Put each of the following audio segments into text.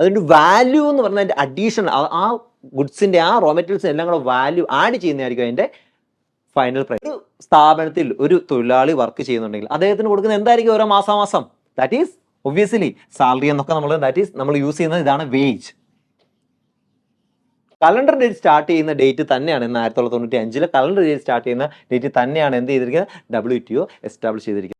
അതിന്റെ വാല്യൂ എന്ന് പറഞ്ഞാൽ അതിന്റെ അഡീഷൻ ആ ഗുഡ്സിന്റെ ആ റോ മെറ്റീരിയൽസ് എല്ലാം കൂടെ വാല്യൂ ആഡ് ചെയ്യുന്നതായിരിക്കും അതിന്റെ ഫൈനൽ പ്രൈസ് ഒരു സ്ഥാപനത്തിൽ ഒരു തൊഴിലാളി വർക്ക് ചെയ്യുന്നുണ്ടെങ്കിൽ അദ്ദേഹത്തിന് കൊടുക്കുന്ന എന്തായിരിക്കും ഓരോ മാസാമാസം? ദാറ്റ് ഈസ് ഒബ്വിയസ്ലി സാലറി എന്നൊക്കെ നമ്മൾ ദാറ്റ് ഈസ് നമ്മൾ യൂസ് ചെയ്യുന്നത് ഇതാണ് വേജ് കലണ്ടർ ഡേറ്റ് സ്റ്റാർട്ട് ചെയ്യുന്ന ഡേറ്റ് തന്നെയാണ് ഇന്ന് ആയിരത്തി തൊള്ളായിരത്തി തൊണ്ണൂറ്റി അഞ്ചിലെ കലണ്ടർ ഡേറ്റ് സ്റ്റാർട്ട് ചെയ്യുന്ന ഡേറ്റ് തന്നെയാണ് എന്ത് ചെയ്തിരിക്കുന്നത്? ഡബ്ല്യു ടി ഒ എസ്റ്റാബ്ലിഷ് ചെയ്തിരിക്കുന്നത്.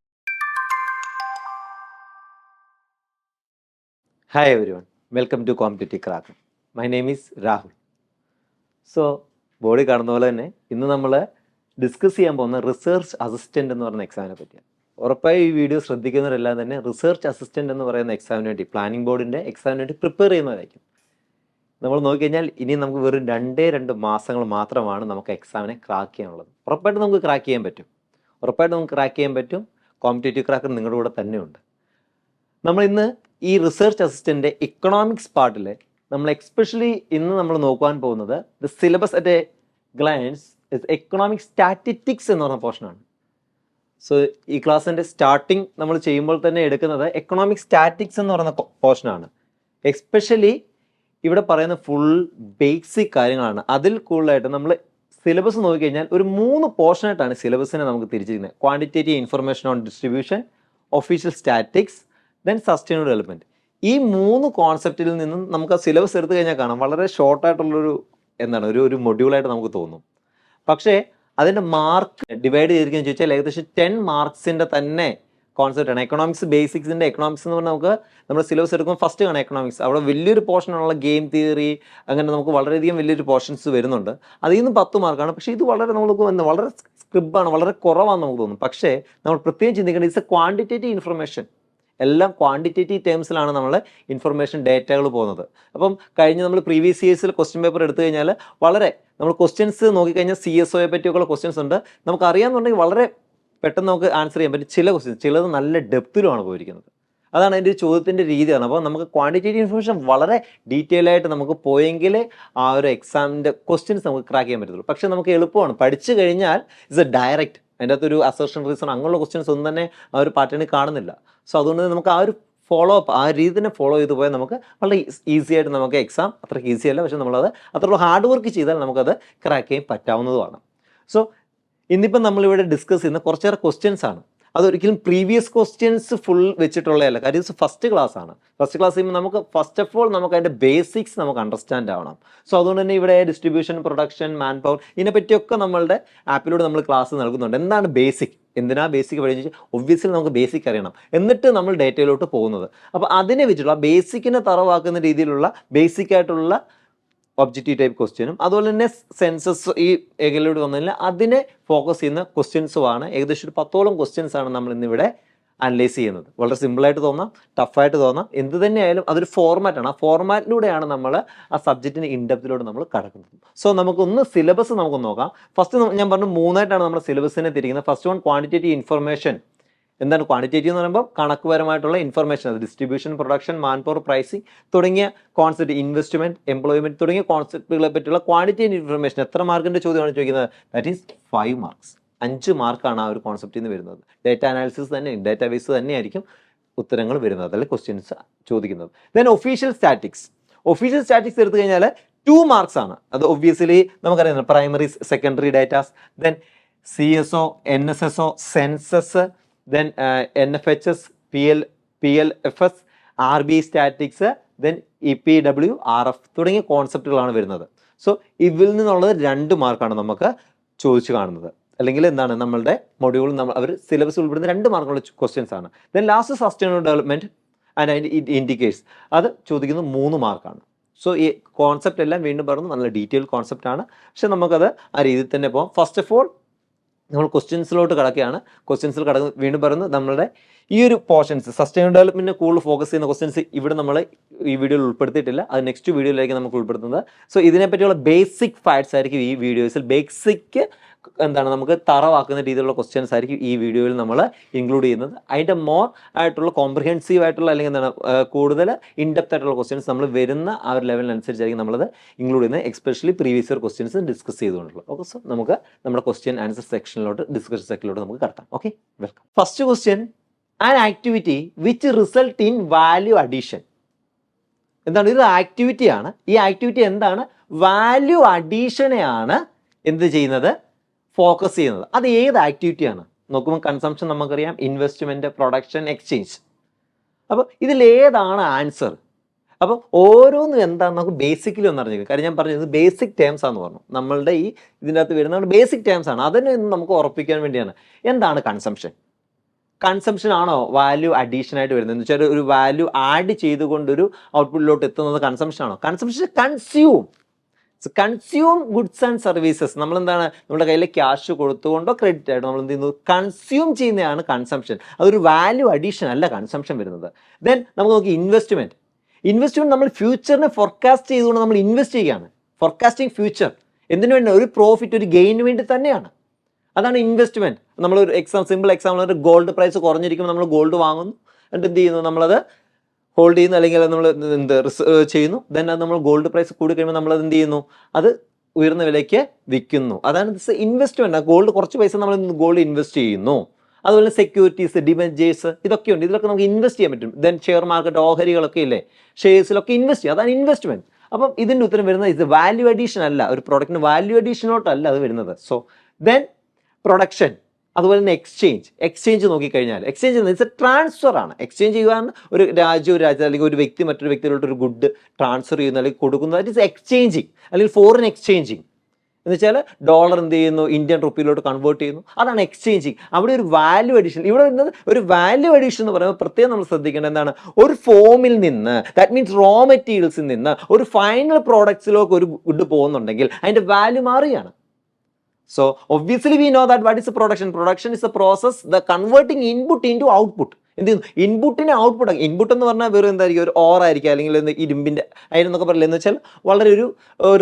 Hi everyone welcome to competitive crack my name is Rahul so body കാണുന്ന പോലെ തന്നെ ഇന്ന് നമ്മൾ ഡിസ്കസ് ചെയ്യാൻ പോകുന്ന റിസർച്ച് അസിസ്റ്റന്റ് എന്ന് പറയുന്ന എക്സാമിനെ പറ്റിയാണ്. ഉറപ്പായും ഈ വീഡിയോ ശ്രദ്ധിക്കുന്നവരെല്ലാം തന്നെ റിസർച്ച് അസിസ്റ്റന്റ് എന്ന് പറയുന്ന എക്സാമിന് വേണ്ടി പ്ലാനിംഗ് ബോർഡിന്റെ എക്സാമിന് വേണ്ടി പ്രിപ്പയർ ചെയ്യുന്നവരായിരിക്കും. നമ്മൾ നോക്കിക്കഴിഞ്ഞാൽ ഇനി നമുക്ക് വെറും രണ്ടേ രണ്ട് മാസങ്ങൾ മാത്രമാണ് നമുക്ക് എക്സാമിനെ ക്രാക്ക് ചെയ്യാനുള്ളത്. ഉറപ്പായിട്ടും നമുക്ക് ക്രാക്ക് ചെയ്യാൻ പറ്റും. ഉറപ്പായിട്ടും നമുക്ക് ക്രാക്ക് ചെയ്യാൻ പറ്റും. കോമ്പറ്റേറ്റീവ് ക്രാക്കർ നിങ്ങളുടെ കൂടെ തന്നെയുണ്ട് നമ്മൾ ഇന്ന് ഈ റിസർച്ച് അസിസ്റ്റന്റ് ഇക്കണോമിക്സ് പാർട്ടിൽ നമ്മൾ എക്സ്പെഷ്യലി ഇന്ന് നമ്മൾ നോക്കുവാൻ പോകുന്നത് the syllabus at a glance economic statistics എന്ന് പറഞ്ഞ പോർഷനാണ് സോ ഈ ക്ലാസ്സിന്റെ സ്റ്റാർട്ടിങ് നമ്മൾ ചെയ്യുമ്പോൾ തന്നെ എടുക്കുന്നത് എക്കണോമിക് സ്റ്റാറ്റിക്സ് എന്ന് പറയുന്ന പോർഷനാണ് എക്സ്പെഷ്യലി ഇവിടെ പറയുന്ന ഫുൾ ബേസിക് കാര്യങ്ങളാണ്. അതിൽ കൂടുതലായിട്ട് നമ്മൾ സിലബസ് നോക്കിക്കഴിഞ്ഞാൽ ഒരു മൂന്ന് പോർഷനായിട്ടാണ് സിലബസിനെ നമുക്ക് തിരിച്ചിരിക്കുന്നത്. Quantitative information on distribution official statistics then sustainable development ഈ മൂന്ന് കോൺസെപ്റ്റിൽ നിന്നും നമുക്ക് ആ സിലബസ് എടുത്തു കഴിഞ്ഞാൽ കാണാം. വളരെ ഷോർട്ടായിട്ടുള്ളൊരു എന്താണ് ഒരു ഒരു മൊഡ്യൂളായിട്ട് നമുക്ക് തോന്നും. പക്ഷേ അതിന്റെ മാർക്ക് ഡിവൈഡ് ചെയ്തിരിക്കുന്നത് ചോദിച്ചാൽ ഏകദേശം ടെൻ മാർക്സിന്റെ തന്നെ കോൺസെപ്റ്റാണ് എക്കണോമിക്സ് ബേസിക്സിന്റെ എക്കണോമിക്സ് എന്ന് പറഞ്ഞാൽ നമുക്ക് നമ്മുടെ സിലബസ് എടുക്കുമ്പോൾ ഫസ്റ്റ് കാണാം എക്കണോമിക്സ് അവിടെ വലിയൊരു പോർഷനുള്ള ഗെയിം തിയറി അങ്ങനെ നമുക്ക് വളരെയധികം വലിയൊരു പോർഷൻസ് വരുന്നുണ്ട്. അതിൽ നിന്ന് പത്ത് മാർക്കാണ് പക്ഷേ ഇത് വളരെ നമുക്ക് വളരെ സ്ക്രിബാണ് വളരെ കുറവാണെന്ന് നമുക്ക് തോന്നുന്നു പക്ഷേ നമ്മൾ പ്രത്യേകം ചിന്തിക്കേണ്ടത് ഇറ്റ്സ് എ ക്വാണ്ടിറ്റേറ്റീവ് ഇൻഫർമേഷൻ എല്ലാം ക്വാണ്ടിറ്റേറ്റീവ് ടേംസിലാണ് നമ്മൾ ഇൻഫർമേഷൻ ഡേറ്റകൾ പോകുന്നത്. അപ്പം കഴിഞ്ഞ നമ്മൾ പ്രീവിയസ് ഇയേഴ്സിൽ ക്വസ്റ്റ്യൻ പേപ്പർ എടുത്തു കഴിഞ്ഞാൽ വളരെ നമ്മൾ ക്വസ്റ്റ്യൻസ് നോക്കിക്കഴിഞ്ഞാൽ സി എസ് ഒയെ പറ്റിയൊക്കെയുള്ള ക്വസ്റ്റ്യൻസ് ഉണ്ട്. നമുക്ക് അറിയാമെന്നുണ്ടെങ്കിൽ വളരെ പെട്ടെന്ന് നമുക്ക് ആൻസർ ചെയ്യാൻ പറ്റും. ചില ക്വസ്റ്റ്യൻസ് ചിലത് നല്ല ഡെപ്തിലുമാണ് പോയിരിക്കുന്നത്. അതാണ് അതിന്റെ ചോദ്യത്തിന്റെ രീതിയാണ്. അപ്പോൾ നമുക്ക് ക്വാണ്ടിറ്റേറ്റീവ് ഇൻഫർമേഷൻ വളരെ ഡീറ്റെയിൽ ആയിട്ട് നമുക്ക് പോയെങ്കിൽ ആ ഒരു എക്സാമിന്റെ ക്വസ്റ്റ്യൻസ് നമുക്ക് ക്രാക്ക് ചെയ്യാൻ പറ്റത്തുള്ളൂ. പക്ഷേ നമുക്ക് എളുപ്പമാണ്. പഠിച്ചു കഴിഞ്ഞാൽ ഇറ്റ്സ് എ ഡയറക്റ്റ് അതിന്റെ അകത്തൊരു അസർഷൻ റീസൺ അങ്ങനെയുള്ള ക്വസ്റ്റ്യൻസ് ഒന്നും തന്നെ ആ ഒരു പാറ്റേണിൽ കാണുന്നില്ല. സോ അതുകൊണ്ട് നമുക്ക് ആ ഒരു ഫോളോ അപ്പ് ആ രീതി തന്നെ ഫോളോ ചെയ്ത് പോയാൽ നമുക്ക് വളരെ ഈസി ആയിട്ട് നമുക്ക് എക്സാം അത്ര ഈസി അല്ല. പക്ഷെ നമ്മളത് അത്രയുള്ള ഹാർഡ് വർക്ക് ചെയ്താൽ നമുക്കത് ക്രാക്ക് ചെയ്യാൻ പറ്റാവുന്നതുമാണ്. സോ ഇന്നിപ്പം നമ്മളിവിടെ ഡിസ്കസ് ചെയ്യുന്ന കുറച്ചേറെ ക്വസ്റ്റ്യൻസ് ആണ്. അതൊരിക്കലും പ്രീവിയസ് ക്വസ്റ്റ്യൻസ് ഫുൾ വെച്ചിട്ടുള്ളതല്ല. കാര്യം ഇത് ഫസ്റ്റ് ക്ലാസ് ആണ്. ഫസ്റ്റ് ക്ലാസ് ചെയ്യുമ്പോൾ നമുക്ക് ഫസ്റ്റ് ഓഫ് ഓൾ നമുക്ക് അതിന്റെ ബേസിക്സ് നമുക്ക് അണ്ടർസ്റ്റാൻഡ് ആവണം. സോ അതുകൊണ്ട് തന്നെ ഇവിടെ ഡിസ്ട്രിബ്യൂഷൻ പ്രൊഡക്ഷൻ മാൻ പവർ ഇതിനെപ്പറ്റിയൊക്കെ നമ്മളുടെ ആപ്പിലൂടെ നമ്മൾ ക്ലാസ് നൽകുന്നുണ്ട്. എന്താണ് ബേസിക് എന്തിനാ ബേസിക് പഠിച്ചു ഒബ്വിയസ്ലി നമുക്ക് ബേസിക് അറിയണം. എന്നിട്ട് നമ്മൾ ഡേറ്റയിലോട്ട് പോകുന്നത്. അപ്പോൾ അതിനെ വെച്ചിട്ടുള്ള ബേസിക്കിനെ തറവാക്കുന്ന രീതിയിലുള്ള ബേസിക് ആയിട്ടുള്ള ഒബ്ജക്റ്റീവ് ടൈപ്പ് ക്വസ്റ്റ്യനും അതുപോലെ തന്നെ സെൻസസ് ഈ ഏകയിലൂടെ വന്നതിൽ അതിനെ ഫോക്കസ് ചെയ്യുന്ന ക്വസ്റ്റ്യൻസുമാണ് ഏകദേശം ഒരു പത്തോളം ക്വസ്റ്റ്യൻസ് ആണ് നമ്മൾ ഇന്നിവിടെ അനലൈസ് ചെയ്യുന്നത്. വളരെ സിമ്പിളായിട്ട് തോന്നാം ടഫായിട്ട് തോന്നാം. എന്ത് തന്നെയായാലും അതൊരു ഫോർമാറ്റാണ് ആ ഫോർമാറ്റിലൂടെയാണ് നമ്മൾ ആ സബ്ജക്റ്റിന് ഇൻഡെപ്തിലൂടെ നമ്മൾ കടക്കുന്നത്. സോ നമുക്കൊന്ന് സിലബസ് നമുക്ക് നോക്കാം. ഫസ്റ്റ് ഞാൻ പറഞ്ഞു മൂന്നായിട്ടാണ് നമ്മുടെ സിലബസിനെ തിരിക്കുന്നത്. ഫസ്റ്റ് വൺ ക്വാണ്ടിറ്റേറ്റീവ് ഇൻഫർമേഷൻ എന്താണ് ക്വാണ്ടിറ്റേറ്റീവ് എന്ന് പറയുമ്പോൾ കണക്കുപരമായിട്ടുള്ള ഇൻഫർമേഷൻ അത് distribution production manpower pricing തുടങ്ങിയ കോൺസെപ്റ്റ് ഇൻവെസ്റ്റ്മെന്റ് എംപ്ലോയ്മെന്റ് തുടങ്ങിയ കോൺസെപ്റ്റുകളെ പറ്റിയുള്ള ക്വാണ്ടിറ്റേറ്റീവ് ഇൻഫർമേഷൻ എത്ര മാർക്കിന്റെ ചോദ്യമാണ് ചോദിക്കുന്നത്? ദാറ്റ് ഈസ് ഫൈവ് മാർക്സ് അഞ്ച് മാർക്കാണ് ആ ഒരു കോൺസെപ്റ്റിൽ നിന്ന് വരുന്നത്. ഡേറ്റ അനാലിസിസ് തന്നെ ഡേറ്റാ ബേസ് തന്നെയായിരിക്കും ഉത്തരങ്ങൾ വരുന്നത് അല്ലെങ്കിൽ ക്വസ്റ്റ്യൻസ് ചോദിക്കുന്നത്. Then official statistics official statistics എടുത്തു കഴിഞ്ഞാൽ ടു മാർക്സ് ആണ്. അത് ഒബ്വിയസ്ലി നമുക്കറിയാം primary secondary datas then C S O N S S O census S R B statistics then E P W R F തുടങ്ങിയ കോൺസെപ്റ്റുകളാണ് വരുന്നത്. So ഇതിൽ നിന്നുള്ളത് രണ്ട് മാർക്കാണ് നമുക്ക് ചോദിച്ചു കാണുന്നത്. അല്ലെങ്കിൽ എന്താണ് നമ്മളുടെ മൊഡ്യൂൾ നമ്മൾ അവർ സിലബസ് ഉൾപ്പെടുന്ന രണ്ട് മാർക്കുള്ള ക്വസ്റ്റ്യൻസ് ആണ്. Then last sustainable development and അതിന്റെ ഇൻഡിക്കേറ്റ്സ് അത് ചോദിക്കുന്നത് മൂന്ന് മാർക്കാണ് സോ ഈ കോൺസെപ്റ്റ് എല്ലാം വീണ്ടും പറഞ്ഞു നല്ല ഡീറ്റെയിൽ കോൺസെപ്റ്റ് ആണ്. പക്ഷെ നമുക്കത് ആ രീതിയിൽ തന്നെ പോകാം ഫസ്റ്റ് ഓഫ് ഓൾ നമ്മൾ ക്വസ്റ്റ്യൻസിലോട്ട് കിടക്കുകയാണ്. ക്വസ്റ്റ്യൻസിൽ കിടന്ന് വീണ്ടും പറയുന്നു. നമ്മളുടെ ഈ ഒരു പോർഷൻസ് സസ്റ്റൈനബിൾ ഡെവലപ്മെന്റിന് കൂടുതൽ ഫോക്കസ് ചെയ്യുന്ന ക്വസ്റ്റ്യൻസ് ഇവിടെ നമ്മൾ ഈ വീഡിയോയിൽ ഉൾപ്പെടുത്തിയിട്ടില്ല. അത് നെക്സ്റ്റ് വീഡിയോയിലേക്ക് നമുക്ക് ഉൾപ്പെടുത്തുന്നത്. സോ ഇതിനെപ്പറ്റിയുള്ള ബേസിക് ഫാക്ട്സ് ആയിരിക്കും ഈ വീഡിയോസിൽ ബേസിക് എന്താണ്? നമുക്ക് തറവാക്കുന്ന രീതിയിലുള്ള ക്വസ്റ്റ്യൻസ് ആയിരിക്കും ഈ വീഡിയോയിൽ നമ്മൾ ഇൻക്ലൂഡ് ചെയ്യുന്നത്. അതിന്റെ മോർ ആയിട്ടുള്ള കോംപ്രിഹെൻസീവ് ആയിട്ടുള്ള അല്ലെങ്കിൽ എന്താണ് കൂടുതൽ ഇൻഡെപ്ത് ആയിട്ടുള്ള ക്വസ്റ്റ്യൻസ് നമ്മൾ വരുന്ന ആ ഒരു ലെവലിനനുസരിച്ചായിരിക്കും നമ്മളത് ഇൻക്ലൂഡ് ചെയ്യുന്നത്. Especially previous year questions discuss ചെയ്തുകൊണ്ടുള്ളത് okay so നമുക്ക് നമ്മുടെ ക്വസ്റ്റ്യൻ ആൻസർ സെക്ഷനിലോട്ട് ഡിസ്കഷൻ സെക്ഷനിലോട്ട് നമുക്ക് കടത്താം. Okay welcome first question an activity which result in value addition എന്താണ്? ഇത് ആക്ടിവിറ്റിയാണ് ഈ ആക്ടിവിറ്റി എന്താണ്? വാല്യൂ അഡീഷനെയാണ് എന്ത് ചെയ്യുന്നത്? ഫോക്കസ് ചെയ്യുന്നത്. അത് ഏത് ആക്ടിവിറ്റിയാണ് നോക്കുമ്പോൾ കൺസംഷൻ നമുക്കറിയാം. ഇൻവെസ്റ്റ്മെന്റ് പ്രൊഡക്ഷൻ എക്സ്ചേഞ്ച് അപ്പോൾ ഇതിലേതാണ് ആൻസർ അപ്പോൾ ഓരോന്നും എന്താണെന്ന് നമുക്ക് ബേസിക്കലി ഒന്ന് അറിഞ്ഞു കാര്യം ഞാൻ പറഞ്ഞത് ബേസിക് ടേംസ് ആണെന്ന് പറഞ്ഞു. നമ്മളുടെ ഈ ഇതിന്റെ അകത്ത് വരുന്ന ബേസിക് ടേംസ് ആണ്. അതിനെ നമുക്ക് ഉറപ്പിക്കാൻ വേണ്ടിയാണ്. എന്താണ് കൺസംഷൻ കൺസംഷൻ ആണോ വാല്യൂ അഡീഷൻ ആയിട്ട് വരുന്നത്? എന്ന് വെച്ചാൽ ഒരു വാല്യൂ ആഡ് ചെയ്തുകൊണ്ടൊരു ഔട്ട്പുട്ടിലോട്ട് എത്തുന്നത് കൺസംഷൻ ആണോ? Consumption consume consume goods and services നമ്മൾ എന്താണ് നമ്മുടെ കയ്യിൽ ക്യാഷ് കൊടുത്തുകൊണ്ടോ ക്രെഡിറ്റ് ആയിട്ടോ നമ്മൾ എന്ത് ചെയ്യുന്നു കൺസ്യൂം ചെയ്യുന്നതാണ് കൺസംഷൻ അതൊരു വാല്യൂ അഡീഷൻ അല്ല കൺസംഷൻ വരുന്നത്. ദെൻ നമുക്ക് നോക്കി ഇൻവെസ്റ്റ്മെന്റ് ഇൻവെസ്റ്റ്മെന്റ് നമ്മൾ ഫ്യൂച്ചറിനെ ഫോർകാസ്റ്റ് ചെയ്തുകൊണ്ട് നമ്മൾ ഇൻവെസ്റ്റ് ചെയ്യുകയാണ്. ഫോർകാസ്റ്റിംഗ് ഫ്യൂച്ചർ എന്തിനു വേണ്ടി? ഒരു പ്രോഫിറ്റ് ഒരു ഗെയിന് വേണ്ടി തന്നെയാണ്. അതാണ് ഇൻവെസ്റ്റ്മെന്റ് നമ്മൾ ഒരു എക്സാം സിമ്പിൾ എക്സാമ്പിൾ ഒരു ഗോൾഡ് പ്രൈസ് കുറഞ്ഞിരിക്കുമ്പോൾ നമ്മൾ ഗോൾഡ് വാങ്ങുന്നു. എന്നിട്ട് എന്ത് ചെയ്യുന്നു? നമ്മളത് ഹോൾഡ് ചെയ്യുന്നു. അല്ലെങ്കിൽ നമ്മൾ എന്ത് ചെയ്യുന്നു. ദെൻ അത് നമ്മൾ ഗോൾഡ് പ്രൈസ് കൂടി കഴിയുമ്പോൾ നമ്മൾ അത് എന്ത് ചെയ്യുന്നു? അത് ഉയർന്ന വിലയ്ക്ക് വിൽക്കുന്നു. അതാണ് ദിസ് ഇൻവെസ്റ്റ്മെന്റ് ഗോൾഡ് കുറച്ച് പൈസ നമ്മൾ ഗോൾഡ് ഇൻവെസ്റ്റ് ചെയ്യുന്നു. അതുപോലെ സെക്യൂരിറ്റീസ് ഡിബഞ്ചേഴ്സ് ഇതൊക്കെ ഉണ്ട്. ഇതിലൊക്കെ നമുക്ക് ഇൻവെസ്റ്റ് ചെയ്യാൻ പറ്റും. ദെൻ ഷെയർ മാർക്കറ്റ് ഓഹരികളൊക്കെ ഇല്ലേ? ഷെയർസിലൊക്കെ ഇൻവെസ്റ്റ് ചെയ്യുക അതാണ് ഇൻവെസ്റ്റ്മെന്റ് അപ്പം ഇതിന്റെ ഉത്തരം വരുന്നത് ഇത് വാല്യൂ അഡീഷൻ അല്ല. ഒരു പ്രോഡക്റ്റിന് വാല്യൂ അഡീഷനോട്ടല്ല അത് വരുന്നത്. സോ ദെൻ പ്രൊഡക്ഷൻ അതുപോലെ തന്നെ എക്സ്ചേഞ്ച് എക്സ്ചേഞ്ച് നോക്കിക്കഴിഞ്ഞാൽ എക്സ്ചേഞ്ച് ഇറ്റ്സ് എ ട്രാൻസ്ഫർ ആണ്. എക്സ്ചേഞ്ച് ചെയ്യുവാൻ ഒരു രാജ്യം ഒരു രാജ്യം അല്ലെങ്കിൽ ഒരു വ്യക്തി മറ്റൊരു വ്യക്തിയിലോട്ട് ഒരു ഗുഡ് ട്രാൻസ്ഫർ ചെയ്യുന്ന അല്ലെങ്കിൽ കൊടുക്കുന്നത് ദാറ്റ് ഇസ് എക്സ്ചേഞ്ചിങ് അല്ലെങ്കിൽ ഫോറിൻ എക്സ്ചേഞ്ചിങ് എന്ന് വെച്ചാൽ ഡോളർ എന്ത് ചെയ്യുന്നു? ഇന്ത്യൻ റുപ്പിയിലോട്ട് കൺവേർട്ട് ചെയ്യുന്നു. അതാണ് എക്സ്ചേഞ്ചിങ് അവിടെ ഒരു വാല്യൂ അഡീഷൻ ഇവിടെ വരുന്നത് ഒരു വാല്യൂ അഡീഷൻ എന്ന് പറയുമ്പോൾ പ്രത്യേകം നമ്മൾ ശ്രദ്ധിക്കേണ്ടത് എന്താണ്? ഒരു ഫോമിൽ നിന്ന് ദാറ്റ് മീൻസ് റോ മെറ്റീരിയൽസിൽ നിന്ന് ഒരു ഫൈനൽ പ്രോഡക്ട്സിലേക്ക് ഒരു ഗുഡ് പോകുന്നുണ്ടെങ്കിൽ അതിന്റെ വാല്യൂ മാറുകയാണ്. So obviously we know that what is a production? Production is a process, the converting input into output. എന്ത് ചെയ്യുന്നു? ഇൻപുട്ടിനെ ഔട്ട്പുട്ട് ഇൻപുട്ട് എന്ന് പറഞ്ഞാൽ വെറും എന്തായിരിക്കും ഒരു ഓർ ആയിരിക്കും. അല്ലെങ്കിൽ എന്ത് ഇരുമ്പിന്റെ അതിനൊക്കെ പറയില്ല എന്ന് വെച്ചാൽ വളരെ ഒരു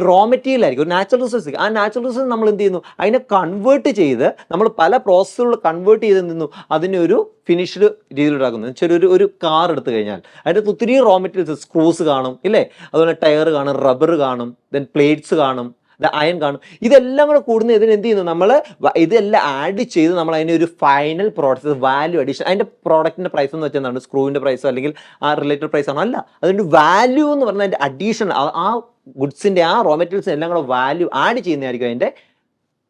റോ മെറ്റീരിയൽ ആയിരിക്കും. ഒരു നാച്ചുറൽ റിസോഴ്സ് ആ നാച്ചുറൽ റിസോഴ്സ് നമ്മൾ എന്ത് ചെയ്യുന്നു? അതിനെ കൺവേർട്ട് ചെയ്ത് നമ്മൾ പല പ്രോസസ്സുകൾ കൺവേർട്ട് ചെയ്ത് നിന്നു അതിനെ ഒരു ഫിനിഷ്ഡ് രീതിയിലുണ്ടാക്കുന്നത് വെച്ചാൽ ഒരു ഒരു കാർ എടുത്തു കഴിഞ്ഞാൽ. അതിന്റെ ഒത്തിരി റോ മെറ്റീരിയൽസ് സ്ക്രൂസ് കാണും. ഇല്ലേ? അതുപോലെ ടയർ കാണും റബ്ബർ കാണും. ദെൻ പ്ലേറ്റ്സ് കാണും. അയൺ കാണും. ഇതെല്ലാം കൂടെ കൂടുന്ന ഇതിന് എന്ത് ചെയ്യുന്നു? നമ്മൾ ഇതെല്ലാം ആഡ് ചെയ്ത് നമ്മൾ അതിന് ഒരു ഫൈനൽ പ്രോഡക്റ്റ് വാല്യൂ അഡീഷൻ അതിന്റെ പ്രോഡക്റ്റിന്റെ പ്രൈസ് എന്ന് വെച്ചാൽ എന്താണ് സ്ക്രൂവിന്റെ പ്രൈസോ അല്ലെങ്കിൽ ആ റിലേറ്റഡ് പ്രൈസ് ആണോ? അല്ല. അതിന്റെ വാല്യൂ എന്ന് പറഞ്ഞാൽ അതിന്റെ അഡീഷൻ ആ ഗുഡ്സിന്റെ ആ റോ മെറ്റീരിയൽസ് എല്ലാം കൂടെ വാല്യൂ ആഡ് ചെയ്യുന്നതായിരിക്കും അതിന്റെ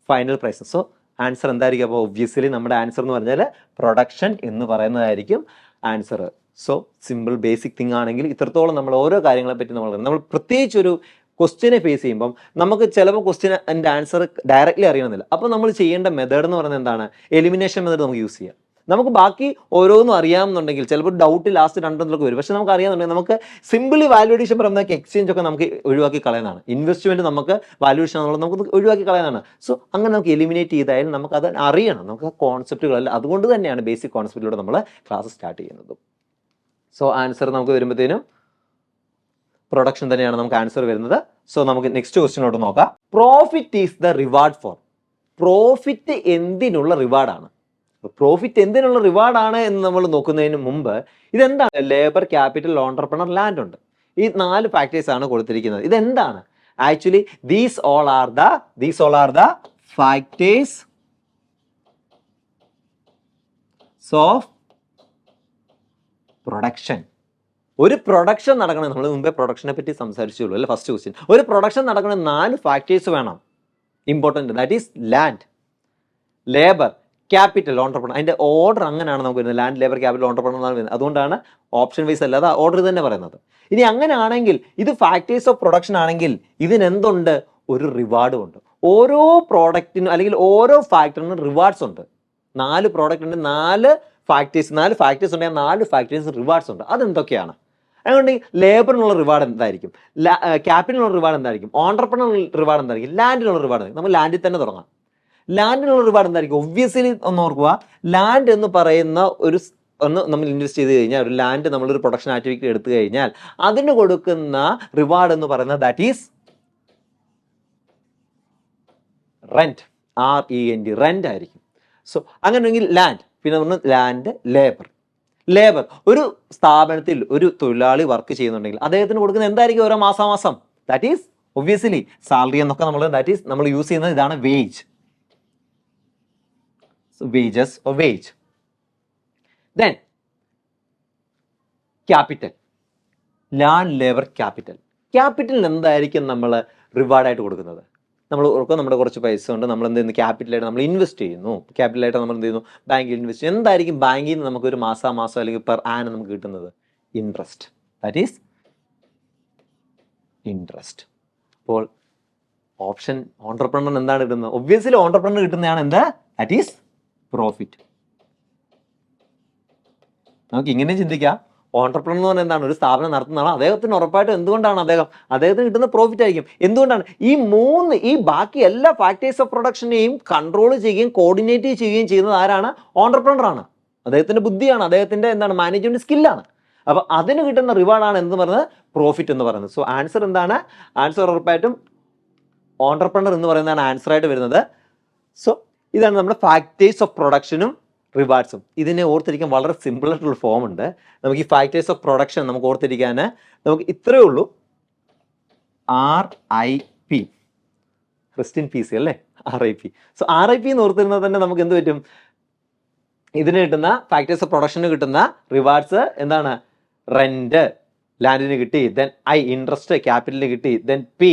ഫൈനൽ പ്രൈസ് സോ ആൻസർ എന്തായിരിക്കും? അപ്പോൾ ഒബ്വിയസ്ലി നമ്മുടെ ആൻസർ എന്ന് പറഞ്ഞാൽ പ്രൊഡക്ഷൻ എന്ന് പറയുന്നതായിരിക്കും answer so simple basic thing ആണെങ്കിൽ ഇത്രത്തോളം നമ്മൾ ഓരോ കാര്യങ്ങളെ പറ്റി നമ്മൾ നമ്മൾ പ്രത്യേകിച്ച് ഒരു ക്വസ്റ്റ്യനെ ഫേസ് ചെയ്യുമ്പം നമുക്ക് ചിലപ്പോൾ ക്വസ്റ്റ്യൻ അതിന്റെ ആൻസർ ഡയറക്റ്റ്ലി അറിയണമെന്നില്ല. അപ്പോൾ നമ്മൾ ചെയ്യേണ്ട മെത്തേഡ് എന്ന് പറയുന്നത് എന്താണ്? എലിമിനേഷൻ മെത്തേഡ് നമുക്ക് യൂസ് ചെയ്യാം. നമുക്ക് ബാക്കി ഓരോന്നും അറിയാമെന്നുണ്ടെങ്കിൽ ചിലപ്പോൾ ഡൗട്ട് ലാസ്റ്റ് രണ്ടെന്നൊക്കെ വരും. പക്ഷേ നമുക്ക് അറിയാമെന്നുണ്ടെങ്കിൽ നമുക്ക് സിമ്പിളി വാല്യുവേഷൻ പറയുന്ന എക്സ്ചേഞ്ച് ഒക്കെ നമുക്ക് ഒഴിവാക്കി കളയാനാണ് ഇൻവെസ്റ്റ്മെന്റ് നമുക്ക് വാല്യുവേഷൻ എന്നുള്ളത് നമുക്ക് ഒഴിവാക്കി കളയാനാണ് സോ അങ്ങനെ നമുക്ക് എലിമിനേറ്റ് ചെയ്തായാലും നമുക്ക് അത് അറിയണം. നമുക്ക് ആ കോൺസെപ്റ്റുകളല്ല അതുകൊണ്ട് തന്നെയാണ് ബേസിക് കോൺസെപ്റ്റിലൂടെ നമ്മൾ ക്ലാസ് സ്റ്റാർട്ട് ചെയ്യുന്നത്. സോ ആൻസർ നമുക്ക് വരുമ്പോഴത്തേനും പ്രൊഡക്ഷൻ തന്നെയാണ് നമുക്ക് ആൻസർ വരുന്നത്. സോ നമുക്ക് നെക്സ്റ്റ് ക്വസ്റ്റിനോട്ട് നോക്കാം. Profit is the reward for profit എന്തിനുള്ള റിവാർഡാണ് പ്രോഫിറ്റ് എന്തിനുള്ള റിവാർഡാണ് എന്ന് നമ്മൾ നോക്കുന്നതിന് മുമ്പ് ഇതെന്താണ്? ലേബർ ക്യാപിറ്റൽ ഓണ്ടർപ്രണർ ലാൻഡ് ഉണ്ട്. ഈ നാല് ഫാക്ടേഴ്സ് ആണ് കൊടുത്തിരിക്കുന്നത്. ഇതെന്താണ്? Actually these all are the these all are the factors of production ഒരു പ്രൊഡക്ഷൻ നടക്കണം നമ്മൾ മുമ്പേ പ്രൊഡക്ഷനെ പറ്റി സംസാരിച്ചുള്ളൂ അല്ലെ? ഫസ്റ്റ് ക്വസ്റ്റ്യൻ ഒരു പ്രൊഡക്ഷൻ നടക്കണം നാല് ഫാക്ടേഴ്സ് വേണം. Important that is land labour capital entrepreneur അതിന്റെ ഓർഡർ അങ്ങനെയാണ് നമുക്ക് വരുന്നത്. ലാൻഡ് ലേബർ ക്യാപിറ്റൽ ഓണ്ടർപ്രണർ എന്നാണ് വരുന്നത്. അതുകൊണ്ടാണ് ഓപ്ഷൻ വൈസ് അല്ലാതെ ഓർഡർ തന്നെ പറയുന്നത്. ഇനി അങ്ങനെയാണെങ്കിൽ ഇത് ഫാക്ടേഴ്സ് ഓഫ് പ്രൊഡക്ഷൻ ആണെങ്കിൽ ഇതിനെന്തുണ്ട്? ഒരു റിവാർഡും ഉണ്ട്. ഓരോ പ്രോഡക്റ്റിനും അല്ലെങ്കിൽ ഓരോ ഫാക്ടറിനും റിവാർഡ്സ് ഉണ്ട്. നാല് പ്രോഡക്റ്റ് ഉണ്ട് നാല് ഫാക്ടേഴ്സ് നാല് ഫാക്ടേഴ്സ് ഉണ്ടെങ്കിൽ നാല് ഫാക്ടേഴ്സ് റിവാർഡ്സ് ഉണ്ട്. അതെന്തൊക്കെയാണ്? അതുകൊണ്ട് ലേബറിനുള്ള റിവാർഡ് എന്തായിരിക്കും? ക്യാപിറ്റലിനുള്ള റിവാർഡ് എന്തായിരിക്കും? ഓണ്ടർപ്രണറിനുള്ള റിവാർഡ് എന്തായിരിക്കും? ലാൻഡിനുള്ള റിവാർഡ് നമ്മൾ ലാൻഡിൽ തന്നെ തുടങ്ങാം. ലാൻഡിനുള്ള റിവാർഡ് എന്തായിരിക്കും? ഒബ്വിയസ്ലി ഒന്ന് ഓർക്കുക ലാൻഡ് എന്ന് പറയുന്ന ഒരു ഒന്ന് നമ്മൾ ഇൻവെസ്റ്റ് ചെയ്ത് കഴിഞ്ഞാൽ ഒരു ലാൻഡ് നമ്മളൊരു പ്രൊഡക്ഷൻ ആക്ടിവിറ്റി എടുത്തു കഴിഞ്ഞാൽ അതിന് കൊടുക്കുന്ന റിവാർഡ് എന്ന് പറയുന്നത് that is rent R E N D rent ആയിരിക്കും. സോ അങ്ങനെയെങ്കിൽ ലാൻഡ് പിന്നെ നമ്മൾ ലാൻഡ് ലേബർ ലേബർ. ഒരു സ്ഥാപനത്തിൽ ഒരു തൊഴിലാളി വർക്ക് ചെയ്യുന്നുണ്ടെങ്കിൽ അദ്ദേഹത്തിന് കൊടുക്കുന്ന എന്തായിരിക്കും ഓരോ മാസാമാസം? ദാറ്റ് ഈസ് ഒബ്വിയസ്ലി സാലറി എന്നൊക്കെ നമ്മൾ ദാറ്റ് ഈസ് നമ്മൾ യൂസ് ചെയ്യുന്നത് ഇതാണ് wage wages or wage then capital land labour capital ക്യാപിറ്റലിന് എന്തായിരിക്കും നമ്മൾ റിവാർഡായിട്ട് കൊടുക്കുന്നത്? നമ്മൾ ഓർക്കും നമ്മുടെ കുറച്ച് പൈസ ഉണ്ട് നമ്മൾ എന്ത് ചെയ്യുന്നു ക്യാപിറ്റലായിട്ട് നമ്മൾ ഇൻവെസ്റ്റ് ചെയ്യുന്നു. ക്യാപിറ്റലായിട്ട് നമ്മൾ എന്ത് ചെയ്യുന്നു ബാങ്കിൽ ഇൻവെസ്റ്റ് ചെയ്യുന്നു. എന്തായിരിക്കും ബാങ്കിൽ നിന്ന് നമുക്ക് ഒരു മാസം മാസം അല്ലെങ്കിൽ പെർ ആന നമുക്ക് കിട്ടുന്നത്? ഇൻട്രസ്റ്റ് ദാറ്റ് ഈസ് ഇൻട്രസ്റ്റ് അപ്പോൾ ഓപ്ഷൻ ഓണ്ടർപ്രണർ എന്താണ് കിട്ടുന്നത്? ഒബ്വിയസ്ലി ഓണ്ടർപ്രണർ കിട്ടുന്നതാണ് എന്താ? ദാറ്റ് ഈസ് പ്രോഫിറ്റ് നമുക്ക് ഇങ്ങനെ ചിന്തിക്കാം. ഓണ്ടർപ്രണർ എന്ന് പറഞ്ഞാൽ എന്താണ്? ഒരു സ്ഥാപനം നടത്തുന്നതാണ്. അദ്ദേഹത്തിന് ഉറപ്പായിട്ട് എന്തുകൊണ്ടാണ് അദ്ദേഹം അദ്ദേഹത്തിന് കിട്ടുന്ന പ്രോഫിറ്റ് ആയിരിക്കും. എന്തുകൊണ്ടാണ്? ഈ മൂന്ന് ഈ ബാക്കി എല്ലാ ഫാക്ടേഴ്സ് ഓഫ് പ്രൊഡക്ഷനെയും കൺട്രോൾ ചെയ്യുകയും കോർഡിനേറ്റ് ചെയ്യുകയും ചെയ്യുന്നത് ആരാണ്? ഓണ്ടർപ്രണർ ആണ്. അദ്ദേഹത്തിന്റെ ബുദ്ധിയാണ്. അദ്ദേഹത്തിന്റെ എന്താണ്? മാനേജ്മെന്റ് സ്കില്ലാണ് അപ്പൊ അതിന് കിട്ടുന്ന റിവാർഡാണ് എന്ന് പറയുന്നത്? പ്രോഫിറ്റ് എന്ന് പറയുന്നത്. സോ ആൻസർ എന്താണ്? ആൻസർ ഉറപ്പായിട്ടും ഓണ്ടർപ്രണർ എന്ന് പറയുന്നതാണ് ആൻസർ ആയിട്ട് വരുന്നത്. സോ ഇതാണ് നമ്മുടെ ഫാക്ടേഴ്സ് ഓഫ് പ്രൊഡക്ഷനും റിവാർഡ്സും ഇതിനെ ഓർത്തിരിക്കാൻ വളരെ സിമ്പിൾ ആയിട്ടുള്ള ഫോം ഉണ്ട്. നമുക്ക് ഈ ഫാക്ടേഴ്സ് ഓഫ് പ്രൊഡക്ഷൻ നമുക്ക് ഓർത്തിരിക്കാൻ നമുക്ക് ഇത്രയേ ഉള്ളൂ. R I P Christian P C അല്ലേ? R I P so R I P എന്ന് ഓർത്തിരുന്നത് തന്നെ നമുക്ക് എന്ത് പറ്റും? ഇതിന് കിട്ടുന്ന ഫാക്ടേഴ്സ് ഓഫ് പ്രൊഡക്ഷന് കിട്ടുന്ന റിവാർഡ്സ് എന്താണ്? റെന്റ് ലാൻഡിന് കിട്ടി ദെൻ ഐ ഇൻട്രസ്റ്റ് ക്യാപിറ്റലിന് കിട്ടി ദെൻ പി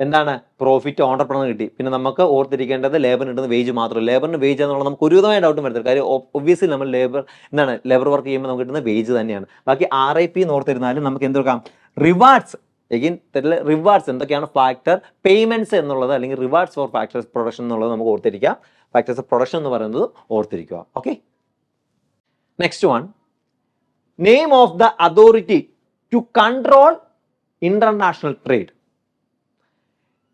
എന്താണ്? പ്രോഫിറ്റ് ഓണ്ടർപ്രണർ കിട്ടി. പിന്നെ നമുക്ക് ഓർത്തിരിക്കേണ്ടത് ലേബറിന് കിട്ടുന്ന വേജ് മാത്രം. ലേബറിന് വേജ് എന്നുള്ളത് നമുക്ക് ഒരുവിധമായ ഡൗട്ടും വരത്തില്ല കാര്യം ഒബ്വിയസ്ലി നമ്മൾ ലേബർ എന്താണ്? ലേബർ വർക്ക് ചെയ്യുമ്പോൾ നമുക്ക് കിട്ടുന്ന വേജ് തന്നെയാണ്. ബാക്കി ആർ ഐ പി എന്ന് ഓർത്തിരുന്നാലും നമുക്ക് എന്തെടുക്കാം റിവാർഡ്സ് എഗിൻ റിവാർഡ്സ് എന്തൊക്കെയാണ്? ഫാക്ടർ പേയ്മെന്റ്സ് എന്നുള്ളത് അല്ലെങ്കിൽ റിവാർഡ്സ് ഫോർ ഫാക്ടേഴ്സ് പ്രൊഡക്ഷൻ എന്നുള്ളത് നമുക്ക് ഓർത്തിരിക്കാം. ഫാക്ടേഴ്സ് പ്രൊഡക്ഷൻ എന്ന് പറയുന്നത് ഓർത്തിരിക്കുക. Okay next one name of the authority to control international trade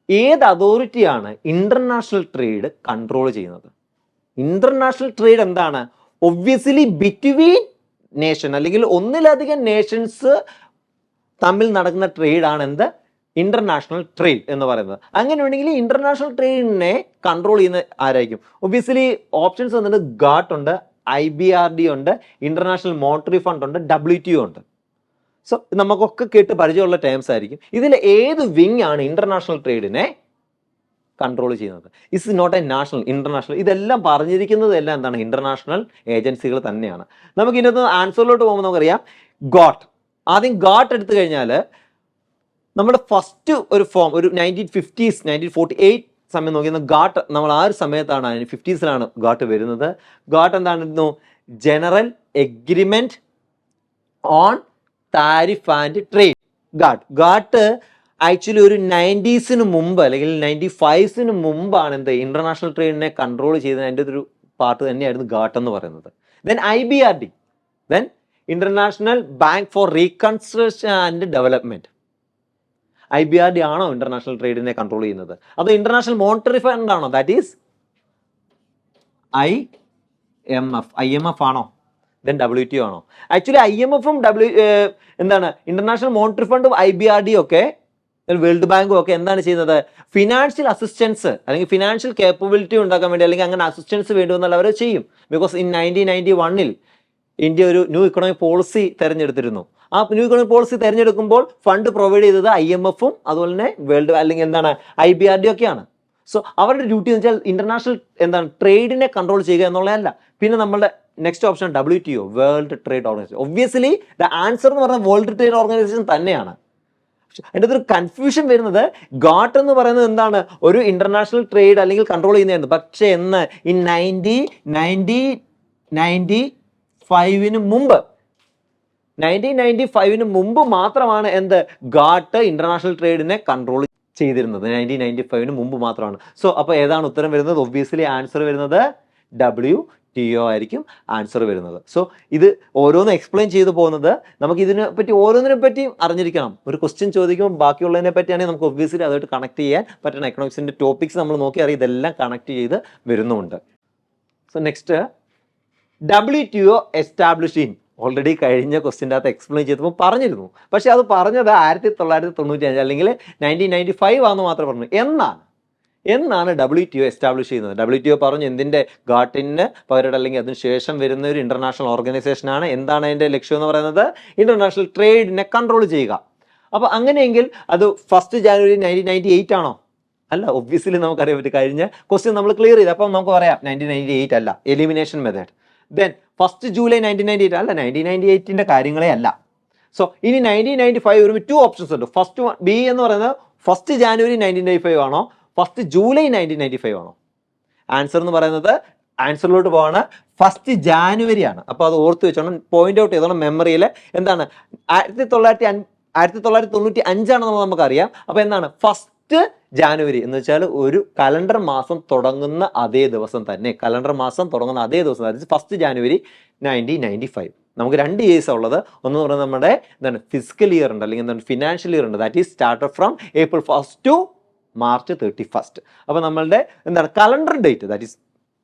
ഏത് അതോറിറ്റിയാണ് ഇന്റർനാഷണൽ ട്രേഡ് കൺട്രോൾ ചെയ്യുന്നത്? ഇന്റർനാഷണൽ ട്രേഡ് എന്താണ്? ഒബ്വിയസ്ലി ബിറ്റ്വീൻ നേഷൻ അല്ലെങ്കിൽ ഒന്നിലധികം നേഷൻസ് തമ്മിൽ നടക്കുന്ന ട്രേഡ് ആണ് എന്ത്? ഇന്റർനാഷണൽ ട്രേഡ് എന്ന് പറയുന്നത്. അങ്ങനെ ഉണ്ടെങ്കിൽ ഇന്റർനാഷണൽ ട്രേഡിനെ കൺട്രോൾ ചെയ്യുന്ന ആരായിരിക്കും? ഒബ്വിയസ്ലി ഓപ്ഷൻസ് വന്നിട്ട് ഗാട്ട് ഉണ്ട് ഐ ബി ആർ ഡി ഉണ്ട് ഇന്റർനാഷണൽ മോണിറ്ററി ഫണ്ട് ഉണ്ട് ഡബ്ല്യു ടി ഉണ്ട്. സോ നമുക്കൊക്കെ കേട്ട് പരിചയമുള്ള ടേംസ് ആയിരിക്കും. ഇതിൽ ഏത് വിങ് ആണ് ഇന്റർനാഷണൽ ട്രേഡിനെ കൺട്രോൾ ചെയ്യുന്നത്? Is not a national international ഇതെല്ലാം പറഞ്ഞിരിക്കുന്നത് എല്ലാം എന്താണ്? ഇന്റർനാഷണൽ ഏജൻസികൾ തന്നെയാണ്. നമുക്ക് ഇതിനകത്ത് ആൻസറിലോട്ട് പോകുമ്പോൾ നമുക്കറിയാം. ഗോട്ട് ആദ്യം ഗാട്ട് എടുത്തു കഴിഞ്ഞാൽ നമ്മുടെ ഫസ്റ്റ് ഒരു ഫോം ഒരു nineteen fifties nineteen forty eight സമയം നോക്കിയിരുന്ന ഗാട്ട് നമ്മൾ ആ ഒരു സമയത്താണ് അതിന് ഫിഫ്റ്റീസിലാണ് ഗാട്ട് വരുന്നത്. ഗാട്ട് എന്താണെന്നു? General agreement on tariff and trade. GATT GATT actually ഒരു നയന്റീസിന് മുമ്പ് അല്ലെങ്കിൽ നയന്റി ഫൈവ്സിന് മുമ്പാണ് എന്ത് ഇന്റർനാഷണൽ ട്രേഡിനെ കൺട്രോൾ ചെയ്തത്. അതിന്റെ ഒരു പാർട്ട് തന്നെയായിരുന്നു ഗാട്ട് എന്ന് പറയുന്നത്. Then I B R D then international bank for reconstruction and development I B R D ആണോ ഇന്റർനാഷണൽ ട്രേഡിനെ കൺട്രോൾ ചെയ്യുന്നത്? അതോ ഇന്റർനാഷണൽ മോണിറ്ററി ഫണ്ട് ആണോ? That is I M F I M F ആണോ? Then W T ആണോ? Actually I M എഫും W എന്താണ് international monetary ഫണ്ടും ഐ ബി ആർ ഡി ഒക്കെ വേൾഡ് ബാങ്കും ഒക്കെ എന്താണ് ചെയ്യുന്നത്? ഫിനാൻഷ്യൽ അസിസ്റ്റൻസ് അല്ലെങ്കിൽ ഫിനാൻഷ്യൽ കേപ്പബിലിറ്റി ഉണ്ടാക്കാൻ വേണ്ടി അല്ലെങ്കിൽ അങ്ങനെ അസിസ്റ്റൻസ് വേണ്ടുമെന്നുള്ള അവർ ചെയ്യും. ബിക്കോസ് ഇൻ നയന്റീൻ നയന്റി വണ്ണിൽ ഇന്ത്യ ഒരു ന്യൂ ഇക്കണോമിക് പോളിസി തെരഞ്ഞെടുത്തിരുന്നു. ആ ന്യൂ ഇക്കണോമിക് പോളിസി തെരഞ്ഞെടുക്കുമ്പോൾ ഫണ്ട് പ്രൊവൈഡ് ചെയ്തത് ഐ എം എഫും അതുപോലെ തന്നെ വേൾഡ് അല്ലെങ്കിൽ എന്താണ് ഐ ബി ആർ ഡി ഒക്കെയാണ് സോ അവരുടെ ഡ്യൂട്ടി എന്ന് വെച്ചാൽ ഇന്റർനാഷണൽ എന്താണ് ട്രേഡിനെ കൺട്രോൾ ചെയ്യുക എന്നുള്ളതല്ല. പിന്നെ നമ്മളുടെ next option W T O world trade organisation obviously the answer എന്ന് പറഞ്ഞാൽ വേൾഡ് ട്രേഡ് ഓർഗനൈസേഷൻ തന്നെയാണ്. അതിന്റെ ഒരു കൺഫ്യൂഷൻ വരുന്നത് ഗാട്ട് എന്ന് പറയുന്നത് എന്താണ്? ഒരു ഇന്റർനാഷണൽ ട്രേഡ് അല്ലെങ്കിൽ കൺട്രോൾ ചെയ്യുന്നതായിരുന്നു. പക്ഷേ എന്ന് ഈ നയന്റി നയന്റി നയന്റി ഫൈവിന് മുമ്പ് നയന്റീൻ നയന്റി ഫൈവിന് മുമ്പ് മാത്രമാണ് എന്ത്? ഗാട്ട് ഇന്റർനാഷണൽ ട്രേഡിനെ കൺട്രോൾ ചെയ്തിരുന്നത്. നയന്റീൻ നയന്റി ഫൈവിന് മുമ്പ് മാത്രമാണ്. സോ അപ്പോൾ ഏതാണ് ഉത്തരം വരുന്നത്? ഒബ്വിയസ്ലി ആൻസർ വരുന്നത് ഡബ്ല്യു ടി ഒ ആയിരിക്കും ആൻസർ വരുന്നത്. സോ ഇത് ഓരോന്ന് എക്സ്പ്ലെയിൻ ചെയ്തു പോകുന്നത് നമുക്ക് ഇതിനെ പറ്റി ഓരോന്നിനെ പറ്റിയും അറിഞ്ഞിരിക്കണം. ഒരു ക്വസ്റ്റ്യൻ ചോദിക്കുമ്പോൾ ബാക്കിയുള്ളതിനെ പറ്റിയാണെങ്കിൽ നമുക്ക് ഒബ്വിയസ്ലി അതായിട്ട് കണക്ട് ചെയ്യാൻ പറ്റണം എക്കണോമിക്സിന്റെ ടോപ്പിക്സ് നമ്മൾ നോക്കി അറിയാം. ഇതെല്ലാം കണക്ട് ചെയ്ത് വരുന്നുണ്ട്. So next W T O establish in already കഴിഞ്ഞ ക്വസ്റ്റിന്റെ അകത്ത് എക്സ്പ്ലെയിൻ ചെയ്തപ്പോൾ പറഞ്ഞിരുന്നു. പക്ഷേ അത് പറഞ്ഞത് ആയിരത്തി തൊള്ളായിരത്തി തൊണ്ണൂറ്റി അഞ്ച് അല്ലെങ്കിൽ നയന്റീൻ നയന്റി ഫൈവ് ആണെന്ന് മാത്രമേ പറഞ്ഞു. എന്നാണ്? എന്നാണ് ഡബ്ല്യു ടി ഒ എസ്റ്റാബ്ലിഷ് ചെയ്യുന്നത്. ഡബ്ല്യു ടി ഒ പറഞ്ഞു എന്തിന്റെ ഗാട്ടിന് പകരം അല്ലെങ്കിൽ അതിനുശേഷം വരുന്ന ഒരു ഇന്റർനാഷണൽ ഓർഗനൈസേഷനാണ് എന്താണ് അതിന്റെ ലക്ഷ്യം എന്ന് പറയുന്നത്? ഇന്റർനാഷണൽ ട്രേഡിനെ കൺട്രോൾ ചെയ്യുക. അപ്പോൾ അങ്ങനെയെങ്കിൽ അത് first January nineteen ninety eight ആണോ? അല്ല ഒബ്വിയസ്ലി നമുക്കറിയാൻ പറ്റും. കഴിഞ്ഞ ക്വസ്റ്റ്യൻ നമ്മൾ ക്ലിയർ ചെയ്ത്. അപ്പം നമുക്ക് പറയാം നയന്റീൻ നയന്റി എയ്റ്റ് അല്ല. Elimination method then first July nineteen ninety eight അല്ല നയന്റീൻ നയന്റി എയ്റ്റിന്റെ കാര്യങ്ങളെ അല്ല. സോ ഇനി നയന്റീൻ നയന്റി ഫൈവ് വരുമ്പോൾ ടു ഓപ്ഷൻസ് ഉണ്ട് ഫസ്റ്റ് ബി എന്ന് പറയുന്നത് first January nineteen ninety five ആണോ? First July nineteen ninety five ആണോ? ആൻസർ എന്ന് പറയുന്നത് ആൻസറിലോട്ട് പോവാണ്. ഫസ്റ്റ് ജാനുവരി ആണ്. അപ്പോൾ അത് ഓർത്ത് വെച്ചോണം പോയിന്റ് ഔട്ട് ചെയ്തോണം മെമ്മറിയിൽ എന്താണ്? ആയിരത്തി തൊള്ളായിരത്തി ആയിരത്തി തൊള്ളായിരത്തി തൊണ്ണൂറ്റി അഞ്ചാണെന്ന് നമുക്കറിയാം. അപ്പോൾ എന്താണ്? ഫസ്റ്റ് ജാനുവരി എന്ന് വെച്ചാൽ ഒരു കലണ്ടർ മാസം തുടങ്ങുന്ന അതേ ദിവസം തന്നെ. കലണ്ടർ മാസം തുടങ്ങുന്ന അതേ ദിവസം അതായത് first January nineteen ninety five നമുക്ക് രണ്ട് ഇയേഴ്സ് ഉള്ളത്. ഒന്ന് പറയുന്നത് നമ്മുടെ എന്താണ് ഫിസിക്കൽ ഇയർ ഉണ്ട്. അല്ലെങ്കിൽ എന്താണ് ഫിനാൻഷ്യൽ ഇയർ ഉണ്ട്. That is start from April first to March thirty first അപ്പോൾ നമ്മളുടെ എന്താണ്? Calendar date that is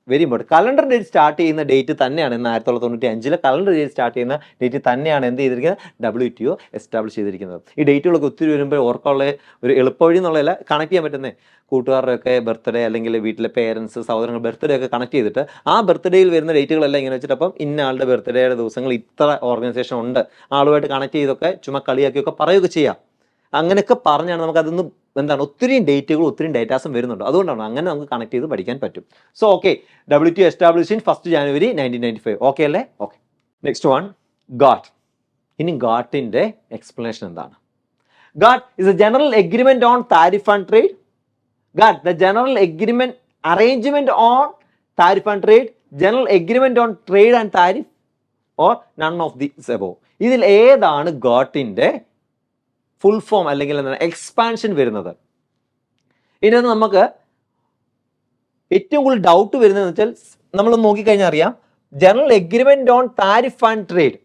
very important calendar date start ചെയ്യുന്ന ഡേറ്റ് തന്നെയാണ് ഇന്ന് ആയിരത്തി തൊള്ളായിരത്തി തൊണ്ണൂറ്റി അഞ്ചിലെ കലണ്ടർ ഡേറ്റ് സ്റ്റാർട്ട് ചെയ്യുന്ന ഡേറ്റ് തന്നെയാണ് എന്ത് ചെയ്തിരിക്കുന്നത്? ഡബ്ല്യു ടി ഒ എസ്റ്റാബ്ലിഷ് ചെയ്തിരിക്കുന്നത്. ഈ ഡേറ്റുകളൊക്കെ ഒത്തിരി വരുമ്പോൾ ഓർക്കാനുള്ള ഒരു എളുപ്പവഴി എന്നുള്ളതല്ല കണക്ട് ചെയ്യാൻ പറ്റുന്നത് കൂട്ടുകാരുടെയൊക്കെ ബർത്ത്ഡേ അല്ലെങ്കിൽ വീട്ടിലെ പേരൻസ് സഹോദരങ്ങൾ ബർത്ത്ഡേ ഒക്കെ കണക്ട് ചെയ്തിട്ട് ആ ബർത്ത്ഡേയിൽ വരുന്ന ഡേറ്റുകളെല്ലാം ഇങ്ങനെ വെച്ചിട്ട് അപ്പം ഇന്ന ആളുടെ ബർത്ത്ഡേയുടെ ദിവസങ്ങൾ ഇത്ര ഓർഗനൈസേഷൻ ഉണ്ട്. ആളുമായിട്ട് കണക്ട് ചെയ്തൊക്കെ ചുമ്മാ കളിയാക്കിയൊക്കെ പറയുകയൊക്കെ ചെയ്യാം. അങ്ങനെയൊക്കെ പറഞ്ഞാണ് നമുക്ക് അതൊന്നും എന്താണ് ഒത്തിരി ഡേറ്റുകളും ഒത്തിരി ഡേറ്റാസും വരുന്നുണ്ട്. അതുകൊണ്ടാണ് അങ്ങനെ നമുക്ക് കണക്ട് ചെയ്ത് പഠിക്കാൻ പറ്റും. So okay W T establish in first January nineteen ninety five okay അല്ലേ? ഓക്കെ നെക്സ്റ്റ് വൺ ഗാട്ട് ഇനി ഗാട്ടിന്റെ എക്സ്പ്ലനേഷൻ എന്താണ്? GATT is a general agreement on tariff and trade GATT the general agreement arrangement on tariff and trade general agreement on trade and tariff or none of the above ഇതിൽ ഏതാണ് ഗാട്ടിന്റെ full form അല്ലെങ്കിൽ എന്താണ് expansion വരുന്നത്. ഇതിനകത്ത് നമുക്ക് ഏറ്റവും കൂടുതൽ doubt വരുന്നതെന്ന് വെച്ചാൽ നമ്മൾ നോക്കിക്കഴിഞ്ഞാൽ അറിയാം general agreement on tariff and trade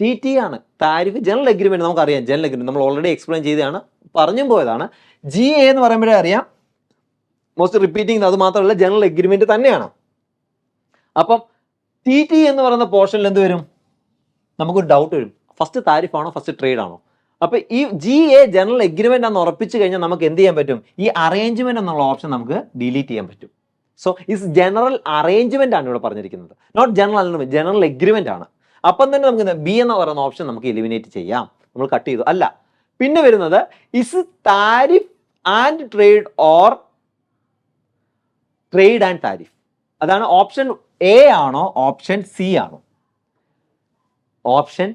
T T ആണ്. താരിഫ് ജനറൽ എഗ്രിമെന്റ് നമുക്കറിയാം. ജനറൽ എഗ്രിമെന്റ് നമ്മൾ ഓൾറെഡി എക്സ്പ്ലെയിൻ ചെയ്തതാണ് പറഞ്ഞും പോയതാണ്. ജി എ എന്ന് പറയുമ്പോഴേ അറിയാം മോസ്റ്റ് റിപ്പീറ്റിംഗ് അത് മാത്രമല്ല ജനറൽ എഗ്രിമെന്റ് തന്നെയാണ്. അപ്പം ടി ടി എന്ന് പറയുന്ന പോർഷനിൽ എന്ത് വരും? നമുക്കൊരു ഡൗട്ട് വരും. ഫസ്റ്റ് താരിഫ് ആണോ? ഫസ്റ്റ് ട്രേഡ് ആണോ? അപ്പൊ ഈ ജി എ ജനറൽ എഗ്രിമെന്റ് എന്ന് ഉറപ്പിച്ചു കഴിഞ്ഞാൽ നമുക്ക് എന്ത് ചെയ്യാൻ പറ്റും? ഈ അറേഞ്ച്മെന്റ് എന്നുള്ള ഓപ്ഷൻ നമുക്ക് ഡിലീറ്റ് ചെയ്യാൻ പറ്റും. സോ ഇസ് ജനറൽ അറേഞ്ച്മെന്റ് ആണ് ഇവിടെ പറഞ്ഞിരിക്കുന്നത്. നോട്ട് ജനറൽ അല്ല ജനറൽ എഗ്രിമെന്റ് ആണ്. അപ്പം തന്നെ നമുക്ക് ബി എന്ന് പറയുന്ന ഓപ്ഷൻ നമുക്ക് എലിമിനേറ്റ് ചെയ്യാം. നമ്മൾ കട്ട് ചെയ്തു. അല്ല പിന്നെ വരുന്നത് is tariff and trade or trade and tariff അതാണ് ഓപ്ഷൻ എ ആണോ ഓപ്ഷൻ സി ആണോ? ഓപ്ഷൻ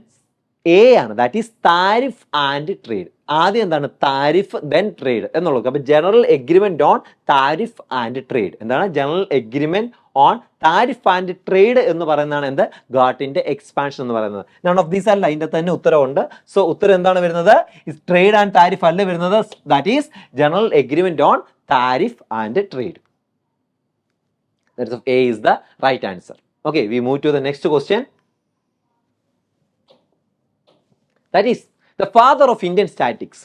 എ ആണ്. That is tariff and trade ആദ്യം എന്താണ്? താരിഫ് ദെൻ ട്രേഡ് എന്നുള്ളത് അപ്പൊ general agreement on tariff and trade എന്താണ്? General agreement on tariff and trade എന്ന് പറയുന്നതാണ് എന്ത്? ഗാട്ടിന്റെ എക്സ്പാൻഷൻ എന്ന് പറയുന്നത്. നൺ ഓഫ് ദീസ് അല്ല അതിന്റെ തന്നെ ഉത്തരവുണ്ട്. സോ ഉത്തരം എന്താണ് വരുന്നത്? ട്രേഡ് ആൻഡ് താരിഫ് അല്ല വരുന്നത്? That is general agreement on tariff and trade A is the right answer. Okay, we move to the next question. That is the father of Indian statics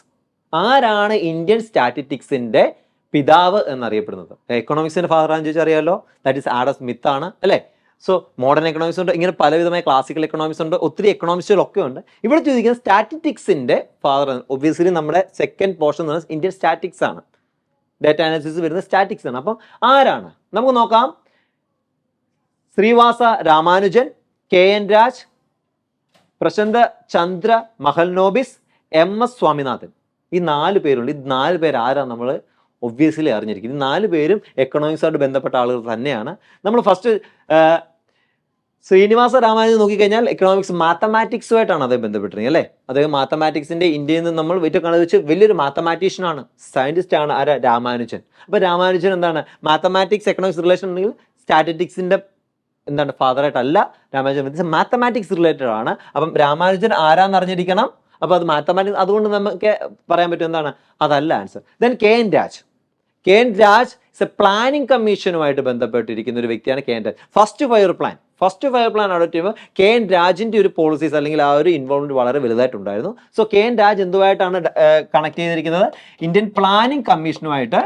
ആരാണ് Indian സ്റ്റാറ്റിസ്റ്റിക്സിന്റെ പിതാവ് എന്നറിയപ്പെടുന്നത്? എക്കണോമിക്സിന്റെ father ആണെന്ന് ചോദിച്ചാൽ അറിയാമല്ലോ that is ആഡ Smith ആണ് അല്ലേ? So modern economics ഉണ്ട് ഇങ്ങനെ പലവിധമായ ക്ലാസിക്കൽ എക്കണോമിക്സ് ഉണ്ട് ഒത്തിരി എക്കണോമിക്സുകളൊക്കെ ഉണ്ട്. ഇവിടെ ചോദിക്കുന്നത് സ്റ്റാറ്റിസ്റ്റിക്സിന്റെ ഫാദർ ഒബ്വിയസ്ലി നമ്മുടെ സെക്കൻഡ് പോർഷൻ എന്ന് പറയുന്നത് ഇന്ത്യൻ സ്റ്റാറ്റിക്സ് ആണ്. ഡാറ്റ അനാലിസിസ് വരുന്ന സ്റ്റാറ്റിക്സ് ആണ്. അപ്പം ആരാണ്? നമുക്ക് നോക്കാം. Srinivasa Ramanujan K N Raj Prasanta Chandra Mahalanobis M S Swaminathan. ഈ നാല് പേരുണ്ട്. ഈ നാല് പേര് ആരാണ് നമ്മൾ ഒബ്വിയസ്ലി അറിഞ്ഞിരിക്കുന്നത് ഈ നാല് പേരും എക്കണോമിക്സായിട്ട് ബന്ധപ്പെട്ട ആളുകൾ തന്നെയാണ്. നമ്മൾ ഫസ്റ്റ് ശ്രീനിവാസ രാമാനുജൻ നോക്കിക്കഴിഞ്ഞാൽ എക്കണോമിക്സ് മാത്തമാറ്റിക്സുമായിട്ടാണ് അദ്ദേഹം ബന്ധപ്പെട്ടിരിക്കുന്നത് അല്ലേ? അദ്ദേഹം മാത്തമാറ്റിക്സിന്റെ ഇന്ത്യയിൽ നിന്ന് നമ്മൾ വെറ്റ കണക്ക് വെച്ച് വലിയൊരു മാത്തമാറ്റീഷ്യനാണ് സയന്റിസ്റ്റ് ആണ് ആരാ? രാമാനുജൻ. അപ്പോൾ രാമാനുജൻ എന്താണ്? മാത്തമാറ്റിക്സ് എക്കണോമിക്സ് റിലേഷൻ ഉണ്ടെങ്കിൽ സ്റ്റാറ്റിസ്റ്റിക്സിന്റെ എന്താണ് ഫാദറായിട്ടല്ല രാമാനുജൻ മാത്തമാറ്റിക്സ് റിലേറ്റഡ് ആണ്. അപ്പം രാമാനുജൻ ആരാന്ന് അറിഞ്ഞിരിക്കണം? അപ്പൊ അത് മാത്തമാറ്റിക്സ് അതുകൊണ്ട് നമുക്ക് പറയാൻ പറ്റും എന്താണ്? അതല്ല answer then K N Raj K N Raj is a planning കമ്മീഷനുമായിട്ട് ബന്ധപ്പെട്ടിരിക്കുന്ന ഒരു വ്യക്തിയാണ് K N Raj first five year plan first five year plan അവിടെ ചെയ്യുമ്പോൾ കെ എൻ രാജിന്റെ ഒരു പോളിസീസ് അല്ലെങ്കിൽ ആ ഒരു ഇൻവോൾവ്മെന്റ് വളരെ വലുതായിട്ടുണ്ടായിരുന്നു. സോ കെ എൻ രാജ് എന്തുമായിട്ടാണ് കണക്ട് ചെയ്തിരിക്കുന്നത്? ഇന്ത്യൻ പ്ലാനിംഗ് കമ്മീഷനുമായിട്ട്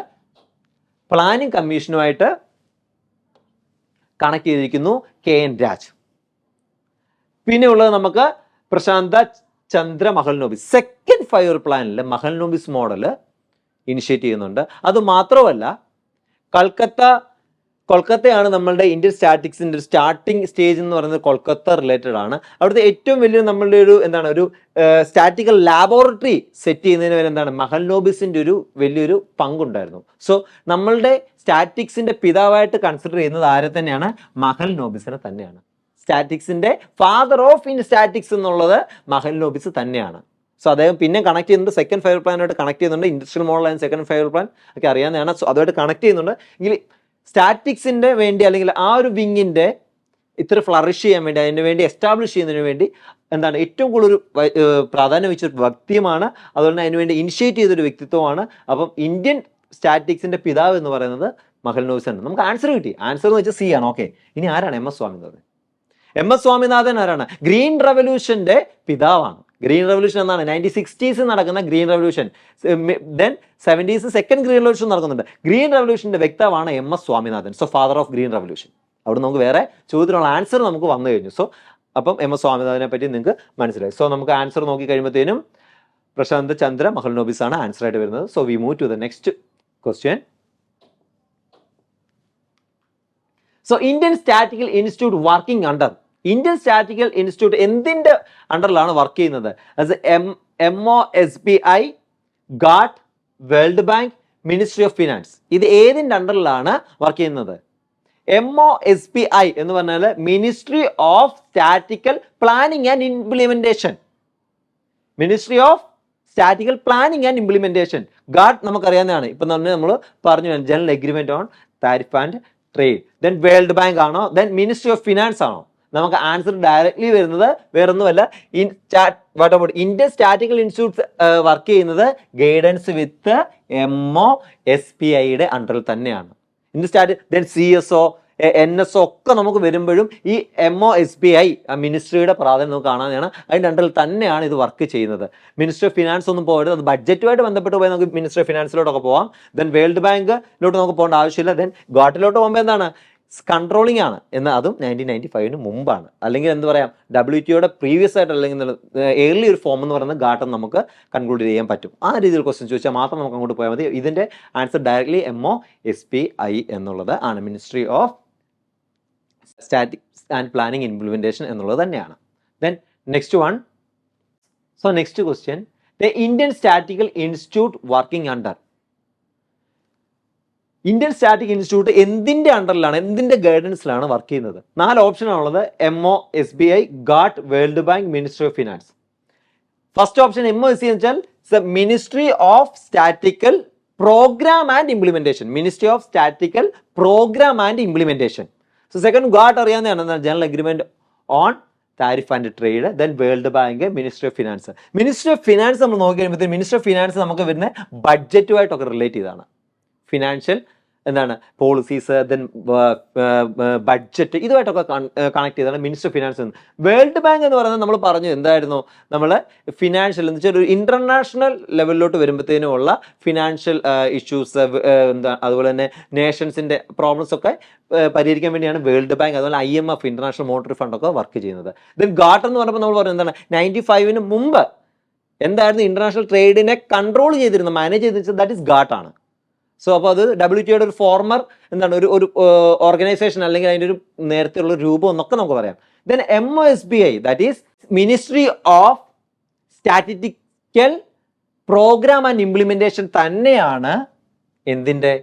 പ്ലാനിംഗ് കമ്മീഷനുമായിട്ട് കണക്ട് ചെയ്തിരിക്കുന്നു കെ എൻ രാജ്. പിന്നെ ഉള്ളത് നമുക്ക് Prasanta Chandra Mahalanobis second five year പ്ലാനിൽ മഹൽനോബിസ് മോഡൽ ഇനിഷ്യേറ്റ് ചെയ്യുന്നുണ്ട്. അത് മാത്രമല്ല കൽക്കത്ത കൊൽക്കത്തയാണ് നമ്മളുടെ ഇന്ത്യൻ സ്റ്റാറ്റിക്സിന്റെ ഒരു സ്റ്റാർട്ടിംഗ് സ്റ്റേജ് എന്ന് പറയുന്നത് കൊൽക്കത്ത റിലേറ്റഡ് ആണ്. അവിടുത്തെ ഏറ്റവും വലിയ നമ്മളുടെ ഒരു എന്താണ് ഒരു സ്റ്റാറ്റിക്കൽ ലാബോറട്ടറി സെറ്റ് ചെയ്യുന്നതിന് വരെ എന്താണ് മഹൽനോബിസിന്റെ ഒരു വലിയൊരു പങ്കുണ്ടായിരുന്നു. സോ നമ്മളുടെ സ്റ്റാറ്റിക്സിന്റെ പിതാവായിട്ട് കൺസിഡർ ചെയ്യുന്നത് ആരെ തന്നെയാണ്? മഹൽ നോബിസിനെ തന്നെയാണ്. സ്റ്റാറ്റിക്സിന്റെ ഫാദർ ഓഫ് ഇൻ സ്റ്റാറ്റിക്സ് എന്നുള്ളത് മഹൽ നോബിസ് തന്നെയാണ്. സോ അദ്ദേഹം പിന്നെ കണക്ട് ചെയ്യുന്നുണ്ട്. സെക്കൻഡ് ഫയർ പ്ലാനായിട്ട് കണക്ട് ചെയ്യുന്നുണ്ട്. Industrial model and second five year plan ഒക്കെ അറിയാവുന്നതാണ്. സോ അതുമായിട്ട് കണക്ട് ചെയ്യുന്നുണ്ട്. എങ്കിൽ സ്റ്റാറ്റിക്സിന്റെ വേണ്ടി അല്ലെങ്കിൽ ആ ഒരു വിങ്ങിന്റെ ഇത്ര ഫ്ലറിഷ് ചെയ്യാൻ വേണ്ടി അതിന് വേണ്ടി എസ്റ്റാബ്ലിഷ് ചെയ്യുന്നതിന് വേണ്ടി എന്താണ് ഏറ്റവും കൂടുതൽ പ്രാധാന്യം വെച്ചൊരു വ്യക്തിയുമാണ്. തന്നെ അതിനുവേണ്ടി ഇനിഷ്യേറ്റ് ചെയ്തൊരു വ്യക്തിത്വമാണ്. അപ്പം ഇന്ത്യൻ സ്റ്റാറ്റിക്സിന്റെ പിതാവ് എന്ന് പറയുന്നത് മഹൽ നോവിസ് ആണ്. നമുക്ക് ആൻസർ കിട്ടി. ആൻസർ എന്ന് വെച്ചാൽ സി ആണ്. ഓക്കെ ഇനി ആരാണ് M S Swaminathan? M S Swaminathan ആരാണ്? ഗ്രീൻ റവല്യൂഷന്റെ പിതാവാണ്. ഗ്രീൻ റവല്യൂഷൻ എന്നാണ്. നയന്റീൻ സിക്സ്റ്റീസ് നടക്കുന്ന green revolution then seventies second green revolution നടക്കുന്നുണ്ട്. ഗ്രീൻ റവല്യൂഷന്റെ വ്യക്തമാണ് M S Swaminathan. So father of green revolution അവിടെ നമുക്ക് വേറെ ചോദ്യത്തിനുള്ള ആൻസർ നമുക്ക് വന്നു കഴിഞ്ഞു. സോ അപ്പം എം എസ് സ്വാമിനാഥനെ പറ്റി നിങ്ങൾക്ക് മനസ്സിലായി. സോ നമുക്ക് ആൻസർ നോക്കി കഴിയുമ്പോഴത്തേനും പ്രശാന്ത് ചന്ദ്ര മഹൽനോബിസ് ആണ് ആൻസർ ആയിട്ട് വരുന്നത്. So we move to the next question so Indian statical institute working under Indian statical institute എന്തിന്റെ അണ്ടറിലാണ് വർക്ക് ചെയ്യുന്നത്? അത് M M O S B I GATT world bank ministry of finance ഇത് ഏതിന്റെ അണ്ടറിലാണ് വർക്ക് ചെയ്യുന്നത്? M O S B I എന്ന് പറഞ്ഞാൽ ministry of statical planning and implementation ministry of statical planning and implementation GATT നമുക്കറിയാവുന്നതാണ്. ഇപ്പം തന്നെ നമ്മൾ പറഞ്ഞു general agreement on tariff and trade then world bank ആണോ? ദെൻ മിനിസ്ട്രി ഓഫ് ഫിനാൻസ് ആണോ? നമുക്ക് ആൻസർ ഡയറക്ട്ലി വരുന്നത് വേറൊന്നുമല്ല. In what about Indian statical institute work ചെയ്യുന്നത് guidance with M O S P ഐയുടെ അണ്ടറിൽ തന്നെയാണ്. Indian stat then C S O N S ഒക്കെ നമുക്ക് വരുമ്പോഴും ഈ M O S B I മിനിസ്ട്രിയുടെ പ്രാധാന്യം നമുക്ക് കാണാനാണ്. അതിന്റെ അണ്ടറിൽ തന്നെയാണ് ഇത് വർക്ക് ചെയ്യുന്നത്. മിനിസ്ട്രി ഓഫ് ഫിനാൻസ് ഒന്നും പോകരുത്. അത് ബഡ്ജറ്റുമായിട്ട് ബന്ധപ്പെട്ട് പോയി നമുക്ക് മിനിസ്ട്രി ഓഫ് ഫിനാൻസിലോട്ടൊക്കെ പോവാം. ദെൻ വേൾഡ് ബാങ്കിലോട്ട് നമുക്ക് പോകേണ്ട ആവശ്യമില്ല. ദെൻ ഗാട്ടിലോട്ട് പോകുമ്പോൾ എന്താണ്? കൺട്രോളിംഗ് ആണ്. എന്ന് അതും നയന്റീൻ നയന്റി ഫൈവിന് മുമ്പാണ്. അല്ലെങ്കിൽ എന്ത് പറയാം? ഡബ്ല്യു ടിയുടെ പ്രീവിയസ് ആയിട്ട് അല്ലെങ്കിൽ ഏർലി ഒരു ഫോം എന്ന് പറയുന്നത് ഗാട്ടം നമുക്ക് കൺക്ലൂഡ് ചെയ്യാൻ പറ്റും. ആ രീതിയിൽ ക്വസ്റ്റ്യൻ ചോദിച്ചാൽ മാത്രം നമുക്ക് അങ്ങോട്ട് പോയാൽ മതി. ഇതിന്റെ answer directly M O S P I എന്നുള്ളത് ആണ്. Ministry of statics and planning implementation എന്നുള്ളത് തന്നെയാണ്. Then next one so next question the Indian statical institute working under Indian static institute എന്തിന്റെ അണ്ടറിലാണ് എന്തിന്റെ ഗൈഡൻസിലാണ് വർക്ക് ചെയ്യുന്നത്? നാല് ഓപ്ഷനാണുള്ളത് M O S B I GATT world bank ministry of finance first option M O S C എന്ന് വെച്ചാൽ ministry of statical programme and implementation ministry of statical programme and implementation so second GATT അറിയാവുന്നതാണ് general agreement on tariff and trade then world bank ministry of finance ministry of finance നമ്മൾ നോക്കി കഴിയുമ്പോഴത്തേക്കും ministry of finance നമുക്ക് വരുന്ന ബഡ്ജറ്റുമായിട്ടൊക്കെ relate ചെയ്താണ് financial എന്താണ് policies then budget ഇതുമായിട്ടൊക്കെ കണക്ട് ചെയ്താണ് minister finance finance world bank എന്ന് പറയുന്നത് നമ്മൾ പറഞ്ഞു എന്തായിരുന്നു? നമ്മൾ ഫിനാൻഷ്യൽ എന്ന് വെച്ചാൽ ഒരു ഇന്റർനാഷണൽ ലെവലിലോട്ട് വരുമ്പോഴത്തേനും ഉള്ള ഫിനാൻഷ്യൽ ഇഷ്യൂസ് എന്താ അതുപോലെ തന്നെ നേഷൻസിന്റെ പ്രോബ്ലംസ് ഒക്കെ പരിഹരിക്കാൻ വേണ്ടിയാണ് വേൾഡ് ബാങ്ക് അതുപോലെ I M F International Monetary Fund ഒക്കെ വർക്ക് ചെയ്യുന്നത്. ദെൻ ഗാട്ട് എന്ന് പറയുമ്പോൾ നമ്മൾ പറയുന്നത് എന്താണ്? നയന്റി ഫൈവിന് മുമ്പ് എന്തായിരുന്നു? ഇന്റർനാഷണൽ ട്രേഡിനെ കൺട്രോൾ ചെയ്തിരുന്നത് മാനേജ് ചെയ്തിരുന്നത് ദാറ്റ് ഇസ് ഗാട്ടാണ് സോ അപ്പോൾ അത് ഡബ്ല്യു ടിയുടെ ഒരു ഫോർമർ എന്താണ് ഒരു ഒരു ഓർഗനൈസേഷൻ അല്ലെങ്കിൽ അതിന്റെ ഒരു നേരത്തെ ഉള്ള ഒരു രൂപം എന്നൊക്കെ നമുക്ക് പറയാം. Then M O S B I that is ministry of statistical programme and implementation തന്നെയാണ് എന്തിന്റെ?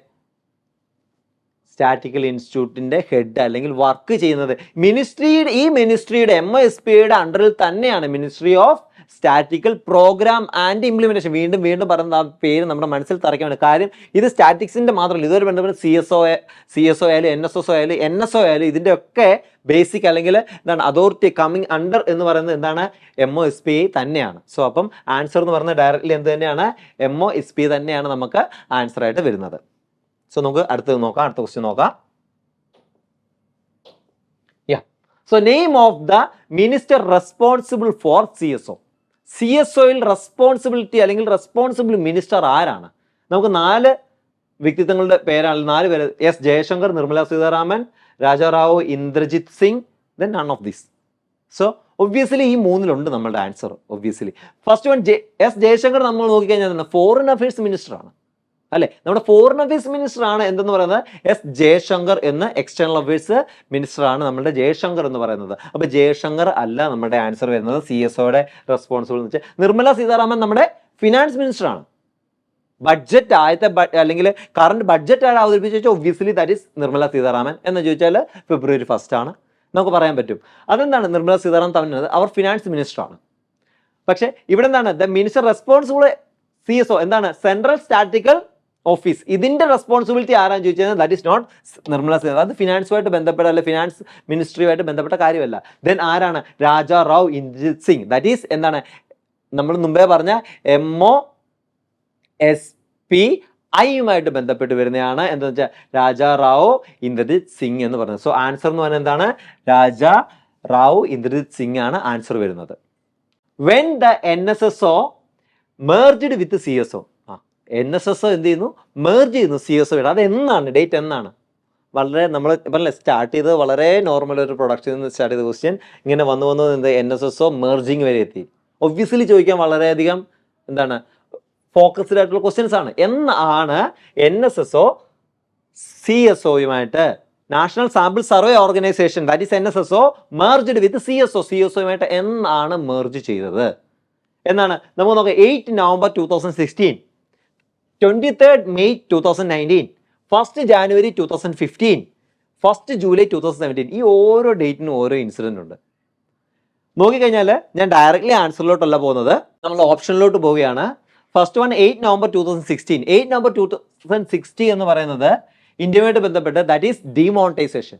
സ്റ്റാറ്റിക്കൽ ഇൻസ്റ്റിറ്റ്യൂട്ടിന്റെ ഹെഡ് അല്ലെങ്കിൽ വർക്ക് ചെയ്യുന്നത്. മിനിസ്ട്രിയുടെ ഈ മിനിസ്ട്രിയുടെ എം ഒ എസ് പിയുടെ അണ്ടറിൽ തന്നെയാണ് ministry of statistical programme and implementation വീണ്ടും വീണ്ടും പറയുന്ന ആ പേര് നമ്മുടെ മനസ്സിൽ തറയ്ക്കാൻ വേണ്ടി കാര്യം ഇത് സ്റ്റാറ്റിക്സിന്റെ മാത്രമല്ല ഇതൊരു ബന്ധപ്പെട്ട് C S O C S O ആയാലും എൻ എസ് എസ് ഒ ആയാലും എൻ എസ് ഒ ആയാലും ഇതിന്റെ ഒക്കെ ബേസിക് അല്ലെങ്കിൽ എന്താണ് അതോറിറ്റി കമ്മിങ് അണ്ടർ എന്ന് പറയുന്നത് എന്താണ്? M O S P I തന്നെയാണ്. സോ അപ്പം ആൻസർ എന്ന് പറയുന്നത് ഡയറക്റ്റ്ലി എന്ത് തന്നെയാണ്? എം ഒ എസ് പി തന്നെയാണ് നമുക്ക് ആൻസർ ആയിട്ട് വരുന്നത്. സോ നമുക്ക് അടുത്തത് നോക്കാം. അടുത്ത ക്വസ്റ്റ്യൻ നോക്കാം. Yeah so name of the minister responsible for C S O C S ഒയിൽ responsibility അല്ലെങ്കിൽ റെസ്പോൺസിബിൾ മിനിസ്റ്റർ ആരാണ്? നമുക്ക് നാല് വ്യക്തിത്വങ്ങളുടെ പേരാണ്. നാല് പേര്. S Jaishankar Nirmala Sitharaman Rajarao Inderjit Singh then none of this so obviously ഈ മൂന്നിലുണ്ട് നമ്മളുടെ answer obviously first one S Jaishankar നമ്മൾ നോക്കിക്കഴിഞ്ഞാൽ ഫോറിൻ അഫയേഴ്സ് മിനിസ്റ്റർ ആണ്. അല്ലെ? നമ്മുടെ ഫോറിൻ അഫയേഴ്സ് മിനിസ്റ്റർ ആണ് എന്തെന്ന് പറയുന്നത്? എസ് ജയശങ്കർ എന്ന് എക്സ്റ്റേണൽ അഫയേഴ്സ് മിനിസ്റ്റർ ആണ് നമ്മുടെ ജയശങ്കർ എന്ന് പറയുന്നത്. അപ്പൊ ജയശങ്കർ അല്ല നമ്മുടെ ആൻസർ വരുന്നത്. സി എസ് ഒയുടെ റെസ്പോൺസിബിൾ എന്ന് വെച്ചാൽ നിർമ്മല സീതാരാമൻ നമ്മുടെ ഫിനാൻസ് മിനിസ്റ്റർ ആണ്. ബഡ്ജറ്റ് ആദ്യത്തെ അല്ലെങ്കിൽ കറണ്ട് ബഡ്ജറ്റ് ആയിട്ട് അവതരിപ്പിച്ച് വെച്ചാൽ obviously that is Nirmala Sitharaman എന്ന് ചോദിച്ചാൽ ഫെബ്രുവരി ഫസ്റ്റ് ആണ്. നമുക്ക് പറയാൻ പറ്റും. അതെന്താണ് നിർമ്മല സീതാരാമൻ തമിഴ്നാട് അവർ ഫിനാൻസ് മിനിസ്റ്റർ ആണ്. പക്ഷേ ഇവിടെ എന്താണ്? The minister responsible C S O എന്താണ്? സെൻട്രൽ സ്റ്റാറ്റിക്കൽ ഓഫീസ് ഇതിന്റെ റെസ്പോൺസിബിലിറ്റി ആരാന്ന് ചോദിച്ചാൽ that is not Nirmala Sitharaman അത് ഫിനാൻസുമായിട്ട് ബന്ധപ്പെട്ട അല്ലെ ഫിനാൻസ് മിനിസ്ട്രിയുമായിട്ട് ബന്ധപ്പെട്ട കാര്യമല്ല. ദെൻ ആരാണ്? രാജ റാവ് ഇന്ദ്രജിത് സിംഗ്. ദാറ്റ് ഈസ് എന്താണ്? നമ്മൾ മുമ്പേ പറഞ്ഞ എം ഒ എസ് പി ഐയുമായിട്ട് ബന്ധപ്പെട്ട് വരുന്നതാണ് എന്താ വെച്ചാൽ രാജ റാവു ഇന്ദ്രജിത് സിംഗ് എന്ന് പറയുന്നത്. സോ ആൻസർ എന്ന് പറഞ്ഞാൽ എന്താണ്? രാജ റാവു ഇന്ദ്രജിത് സിംഗ് ആണ് ആൻസർ വരുന്നത്. When the N S S O merged with C S O N S S എന്ത് ചെയ്യുന്നു മേർജ് ചെയ്യുന്നു സി എസ് ഒ അത് എന്നാണ്? ഡേറ്റ് എന്നാണ്? വളരെ നമ്മൾ പറഞ്ഞില്ലേ സ്റ്റാർട്ട് ചെയ്തത് വളരെ നോർമൽ ഒരു പ്രൊഡക്റ്റിൽ നിന്ന് സ്റ്റാർട്ട് ചെയ്ത ക്വസ്റ്റ്യൻ ഇങ്ങനെ വന്നു വന്നു എന്ത് N S S O merging വരെ എത്തി. ഒബ്വിയസ്ലി ചോദിക്കാൻ വളരെയധികം എന്താണ് ഫോക്കസ്ഡ് ആയിട്ടുള്ള ക്വസ്റ്റ്യൻസ് ആണ്. എന്നാണ് N S S O C S ഒയുമായിട്ട് national sample survey organisation that is N S S O merged with C S O C S ഒയുമായിട്ട് എന്നാണ് merge ചെയ്തത്? എന്നാണ് നമുക്ക് നോക്കാം eight November two thousand sixteen twenty third May two thousand nineteen first January two thousand fifteen first July two thousand seventeen ഈ ഓരോ ഡേറ്റിനും ഓരോ incident ഉണ്ട്. നോക്കിക്കഴിഞ്ഞാൽ ഞാൻ ഡയറക്റ്റ്ലി ആൻസറിലോട്ടല്ല പോകുന്നത്. നമ്മൾ ഓപ്ഷനിലോട്ട് പോവുകയാണ്. First one eight November two thousand sixteen eight November two thousand sixty എന്ന് പറയുന്നത് ഇന്ത്യയുമായിട്ട് ബന്ധപ്പെട്ട് that is demonetisation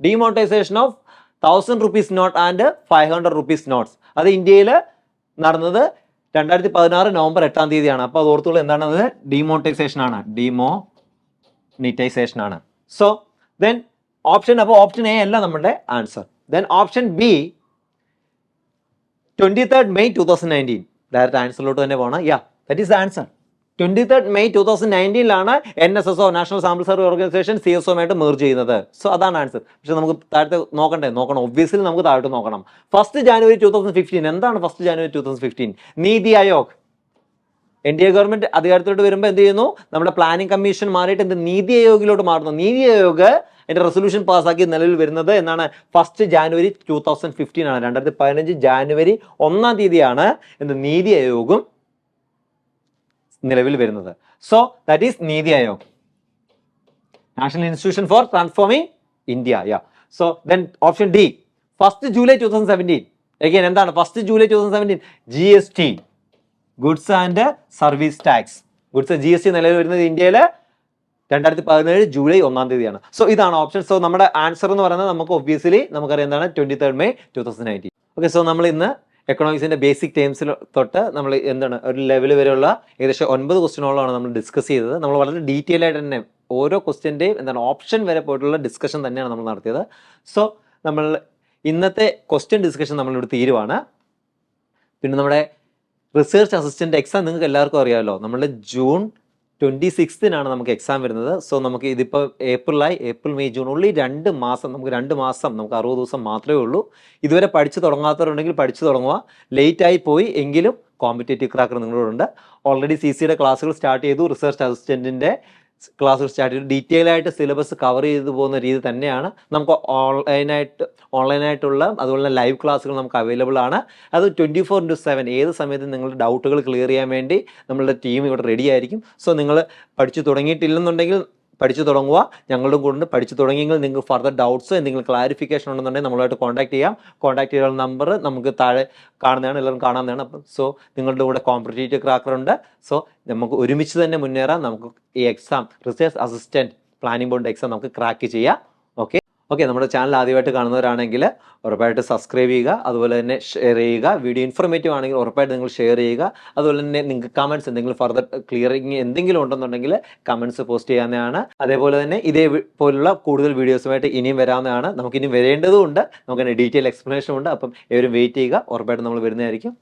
demonetisation of thousand rupees note and five hundred rupees notes അത് ഇന്ത്യയിൽ നടന്നത് രണ്ടായിരത്തി പതിനാറ് നവംബർ എട്ടാം തീയതിയാണ്. അപ്പോൾ അത് ഓർത്തുള്ള എന്താണത്? ഡിമോണിറ്റൈസേഷൻ ആണ്. ഡിമോണിറ്റൈസേഷൻ ആണ്. സോ ദെൻ ഓപ്ഷൻ അപ്പോൾ ഓപ്ഷൻ എ അല്ല നമ്മുടെ answer then option B twenty third May two thousand nineteen direct ആൻസറിലോട്ട് തന്നെ പോകണം yeah that is answer twenty third May two thousand നയന്റീനിലാണ് N S S O national sample survey organisation C S ഒമായിട്ട് merge ചെയ്യുന്നത്. So അതാണ് answer പക്ഷെ നമുക്ക് താഴത്തെ നോക്കണ്ടേ? നോക്കണം. Obviously നമുക്ക് താഴോട്ട് നോക്കണം. First January two thousand fifteen എന്താണ് first January two thousand fifteen NITI Aayog. N D A government അധികാരത്തിലോട്ട് വരുമ്പോൾ എന്ത് ചെയ്യുന്നു? നമ്മുടെ പ്ലാനിംഗ് കമ്മീഷൻ മാറിയിട്ട് എന്ത് നീതി ആയോഗിലോട്ട് മാറുന്നു. നീതി ആയോഗ് എന്റെ റെസൊല്യൂഷൻ പാസ്സാക്കി നിലവിൽ വരുന്നത് എന്നാണ് first January two thousand fifteen ആണ്. രണ്ടായിരത്തി പതിനഞ്ച് ജാനുവരി ഒന്നാം തീയതിയാണ് എന്ത് നീതി ആയോഗും നിലവിൽ വരുന്നത്. So that is NITI Aayog national institution for transforming India yeah so then option D first July two thousand seventeen again എന്താണ്? First July two thousand seventeen G S T goods and service tax goods G S T നിലവിൽ വരുന്നത് ഇന്ത്യയിൽ രണ്ടായിരത്തി പതിനേഴ് July ഒന്നാം തീയതിയാണ്. So ഇതാണ് option so നമ്മുടെ ആൻസർ എന്ന് പറയുന്നത് നമുക്ക് ഒബ്വിയസ്ലി നമുക്കറിയാം എന്താണ്? Twenty third May two thousand nineteen okay so നമ്മൾ ഇന്ന് എക്കണോമിക്സിന്റെ ബേസിക് ടേംസിൽ തൊട്ട് നമ്മൾ എന്താണ് ഒരു ലെവൽ വരെയുള്ള ഏകദേശം ഒൻപത് ക്വസ്റ്റ്യനോളമാണ് നമ്മൾ ഡിസ്കസ് ചെയ്തത്. നമ്മൾ വളരെ ഡീറ്റെയിൽ ആയിട്ട് തന്നെ ഓരോ ക്വസ്റ്റ്യന്റെയും എന്താണ് ഓപ്ഷൻ വരെ പോയിട്ടുള്ള ഡിസ്കഷൻ തന്നെയാണ് നമ്മൾ നടത്തിയത്. സോ നമ്മൾ ഇന്നത്തെ ക്വസ്റ്റ്യൻ ഡിസ്കഷൻ നമ്മളിവിടെ തീരുവാണ്. പിന്നെ നമ്മുടെ റിസർച്ച് അസിസ്റ്റന്റ് എക്സാം നിങ്ങൾക്ക് എല്ലാവർക്കും അറിയാമല്ലോ നമ്മളുടെ ജൂൺ ട്വന്റി സിക്സ്തിനാണ് നമുക്ക് എക്സാം വരുന്നത്. സോ നമുക്ക് ഇതിപ്പോൾ ഏപ്രിലായി ഏപ്രിൽ മെയ് ജൂൺ ഉള്ളി രണ്ട് മാസം നമുക്ക് രണ്ട് മാസം നമുക്ക് അറുപത് ദിവസം മാത്രമേ ഉള്ളൂ. ഇതുവരെ പഠിച്ചു തുടങ്ങാത്തവരുണ്ടെങ്കിൽ പഠിച്ചു തുടങ്ങുക. ലേറ്റ് ആയി പോയി എങ്കിലും കോമ്പറ്റേറ്റീവ് ക്രാക്കർ നിങ്ങളോടുണ്ട്. ഓൾറെഡി സി സിയുടെ ക്ലാസ്സുകൾ സ്റ്റാർട്ട് ചെയ്തു. റിസർച്ച് അസിസ്റ്റന്റിന്റെ ക്ലാസ്സുകൾ സ്റ്റാർട്ട് ചെയ്തു. ഡീറ്റെയിൽ ആയിട്ട് സിലബസ് കവർ ചെയ്തു പോകുന്ന രീതി തന്നെയാണ്. നമുക്ക് ഓൺലൈനായിട്ട് ഓൺലൈനായിട്ടുള്ള അതുപോലെ തന്നെ ലൈവ് ക്ലാസ്സുകൾ നമുക്ക് അവൈലബിൾ ആണ്. അത് ട്വന്റി ഫോർ ഇന്റു സെവൻ ഏത് സമയത്തും നിങ്ങളുടെ ഡൗട്ടുകൾ ക്ലിയർ ചെയ്യാൻ വേണ്ടി നമ്മളുടെ ടീം ഇവിടെ റെഡി ആയിരിക്കും. സോ നിങ്ങൾ പഠിച്ചു തുടങ്ങിയിട്ടില്ലെന്നുണ്ടെങ്കിൽ പഠിച്ചു തുടങ്ങുക. ഞങ്ങളുടെ കൂടെ പഠിച്ചു തുടങ്ങിയെങ്കിൽ നിങ്ങൾക്ക് ഫർദർ ഡൗട്ട്സ് എന്തെങ്കിലും ക്ലാരിഫിക്കേഷൻ ഉണ്ടെന്നുണ്ടെങ്കിൽ നമ്മളായിട്ട് കോൺടാക്ട് ചെയ്യാം. കോൺടാക്ട് ചെയ്യാനുള്ള നമ്പർ നമുക്ക് താഴെ കാണുന്നതാണ്. എല്ലാവരും കാണാവുന്നതാണ്. അപ്പം സോ നിങ്ങളുടെ കൂടെ കോമ്പറ്റേറ്റീവ് ക്രാക്കർ ഉണ്ട്. സോ നമുക്ക് ഒരുമിച്ച് തന്നെ മുന്നേറാം. നമുക്ക് ഈ exam research assistant planning board exam നമുക്ക് ക്രാക്ക് ചെയ്യാം. ഓക്കെ നമ്മുടെ ചാനൽ ആദ്യമായിട്ട് കാണുന്നവരാണെങ്കിൽ ഉറപ്പായിട്ട് സബ്സ്ക്രൈബ് ചെയ്യുക അതുപോലെ തന്നെ ഷെയർ ചെയ്യുക. വീഡിയോ ഇൻഫർമേറ്റീവ് ആണെങ്കിൽ ഉറപ്പായിട്ട് നിങ്ങൾ ഷെയർ ചെയ്യുക. അതുപോലെ തന്നെ നിങ്ങൾക്ക് കമൻസ് എന്തെങ്കിലും ഫർദർ ക്ലിയറിങ് എന്തെങ്കിലും ഉണ്ടെന്നുണ്ടെങ്കിൽ കമൻസ് പോസ്റ്റ് ചെയ്യാവുന്നതാണ്. അതേപോലെ തന്നെ ഇതേ പോലുള്ള കൂടുതൽ വീഡിയോസുമായിട്ട് ഇനിയും വരാവുന്നതാണ്. നമുക്ക് ഇനി വരേണ്ടതും ഉണ്ട് നമുക്ക് ഡീറ്റെയിൽ എക്സ്പ്ലനേഷൻ ഉണ്ട്. അപ്പം ഇവരും വെയിറ്റ് ചെയ്യുക. ഉറപ്പായിട്ട് നമ്മൾ വരുന്നതായിരിക്കും.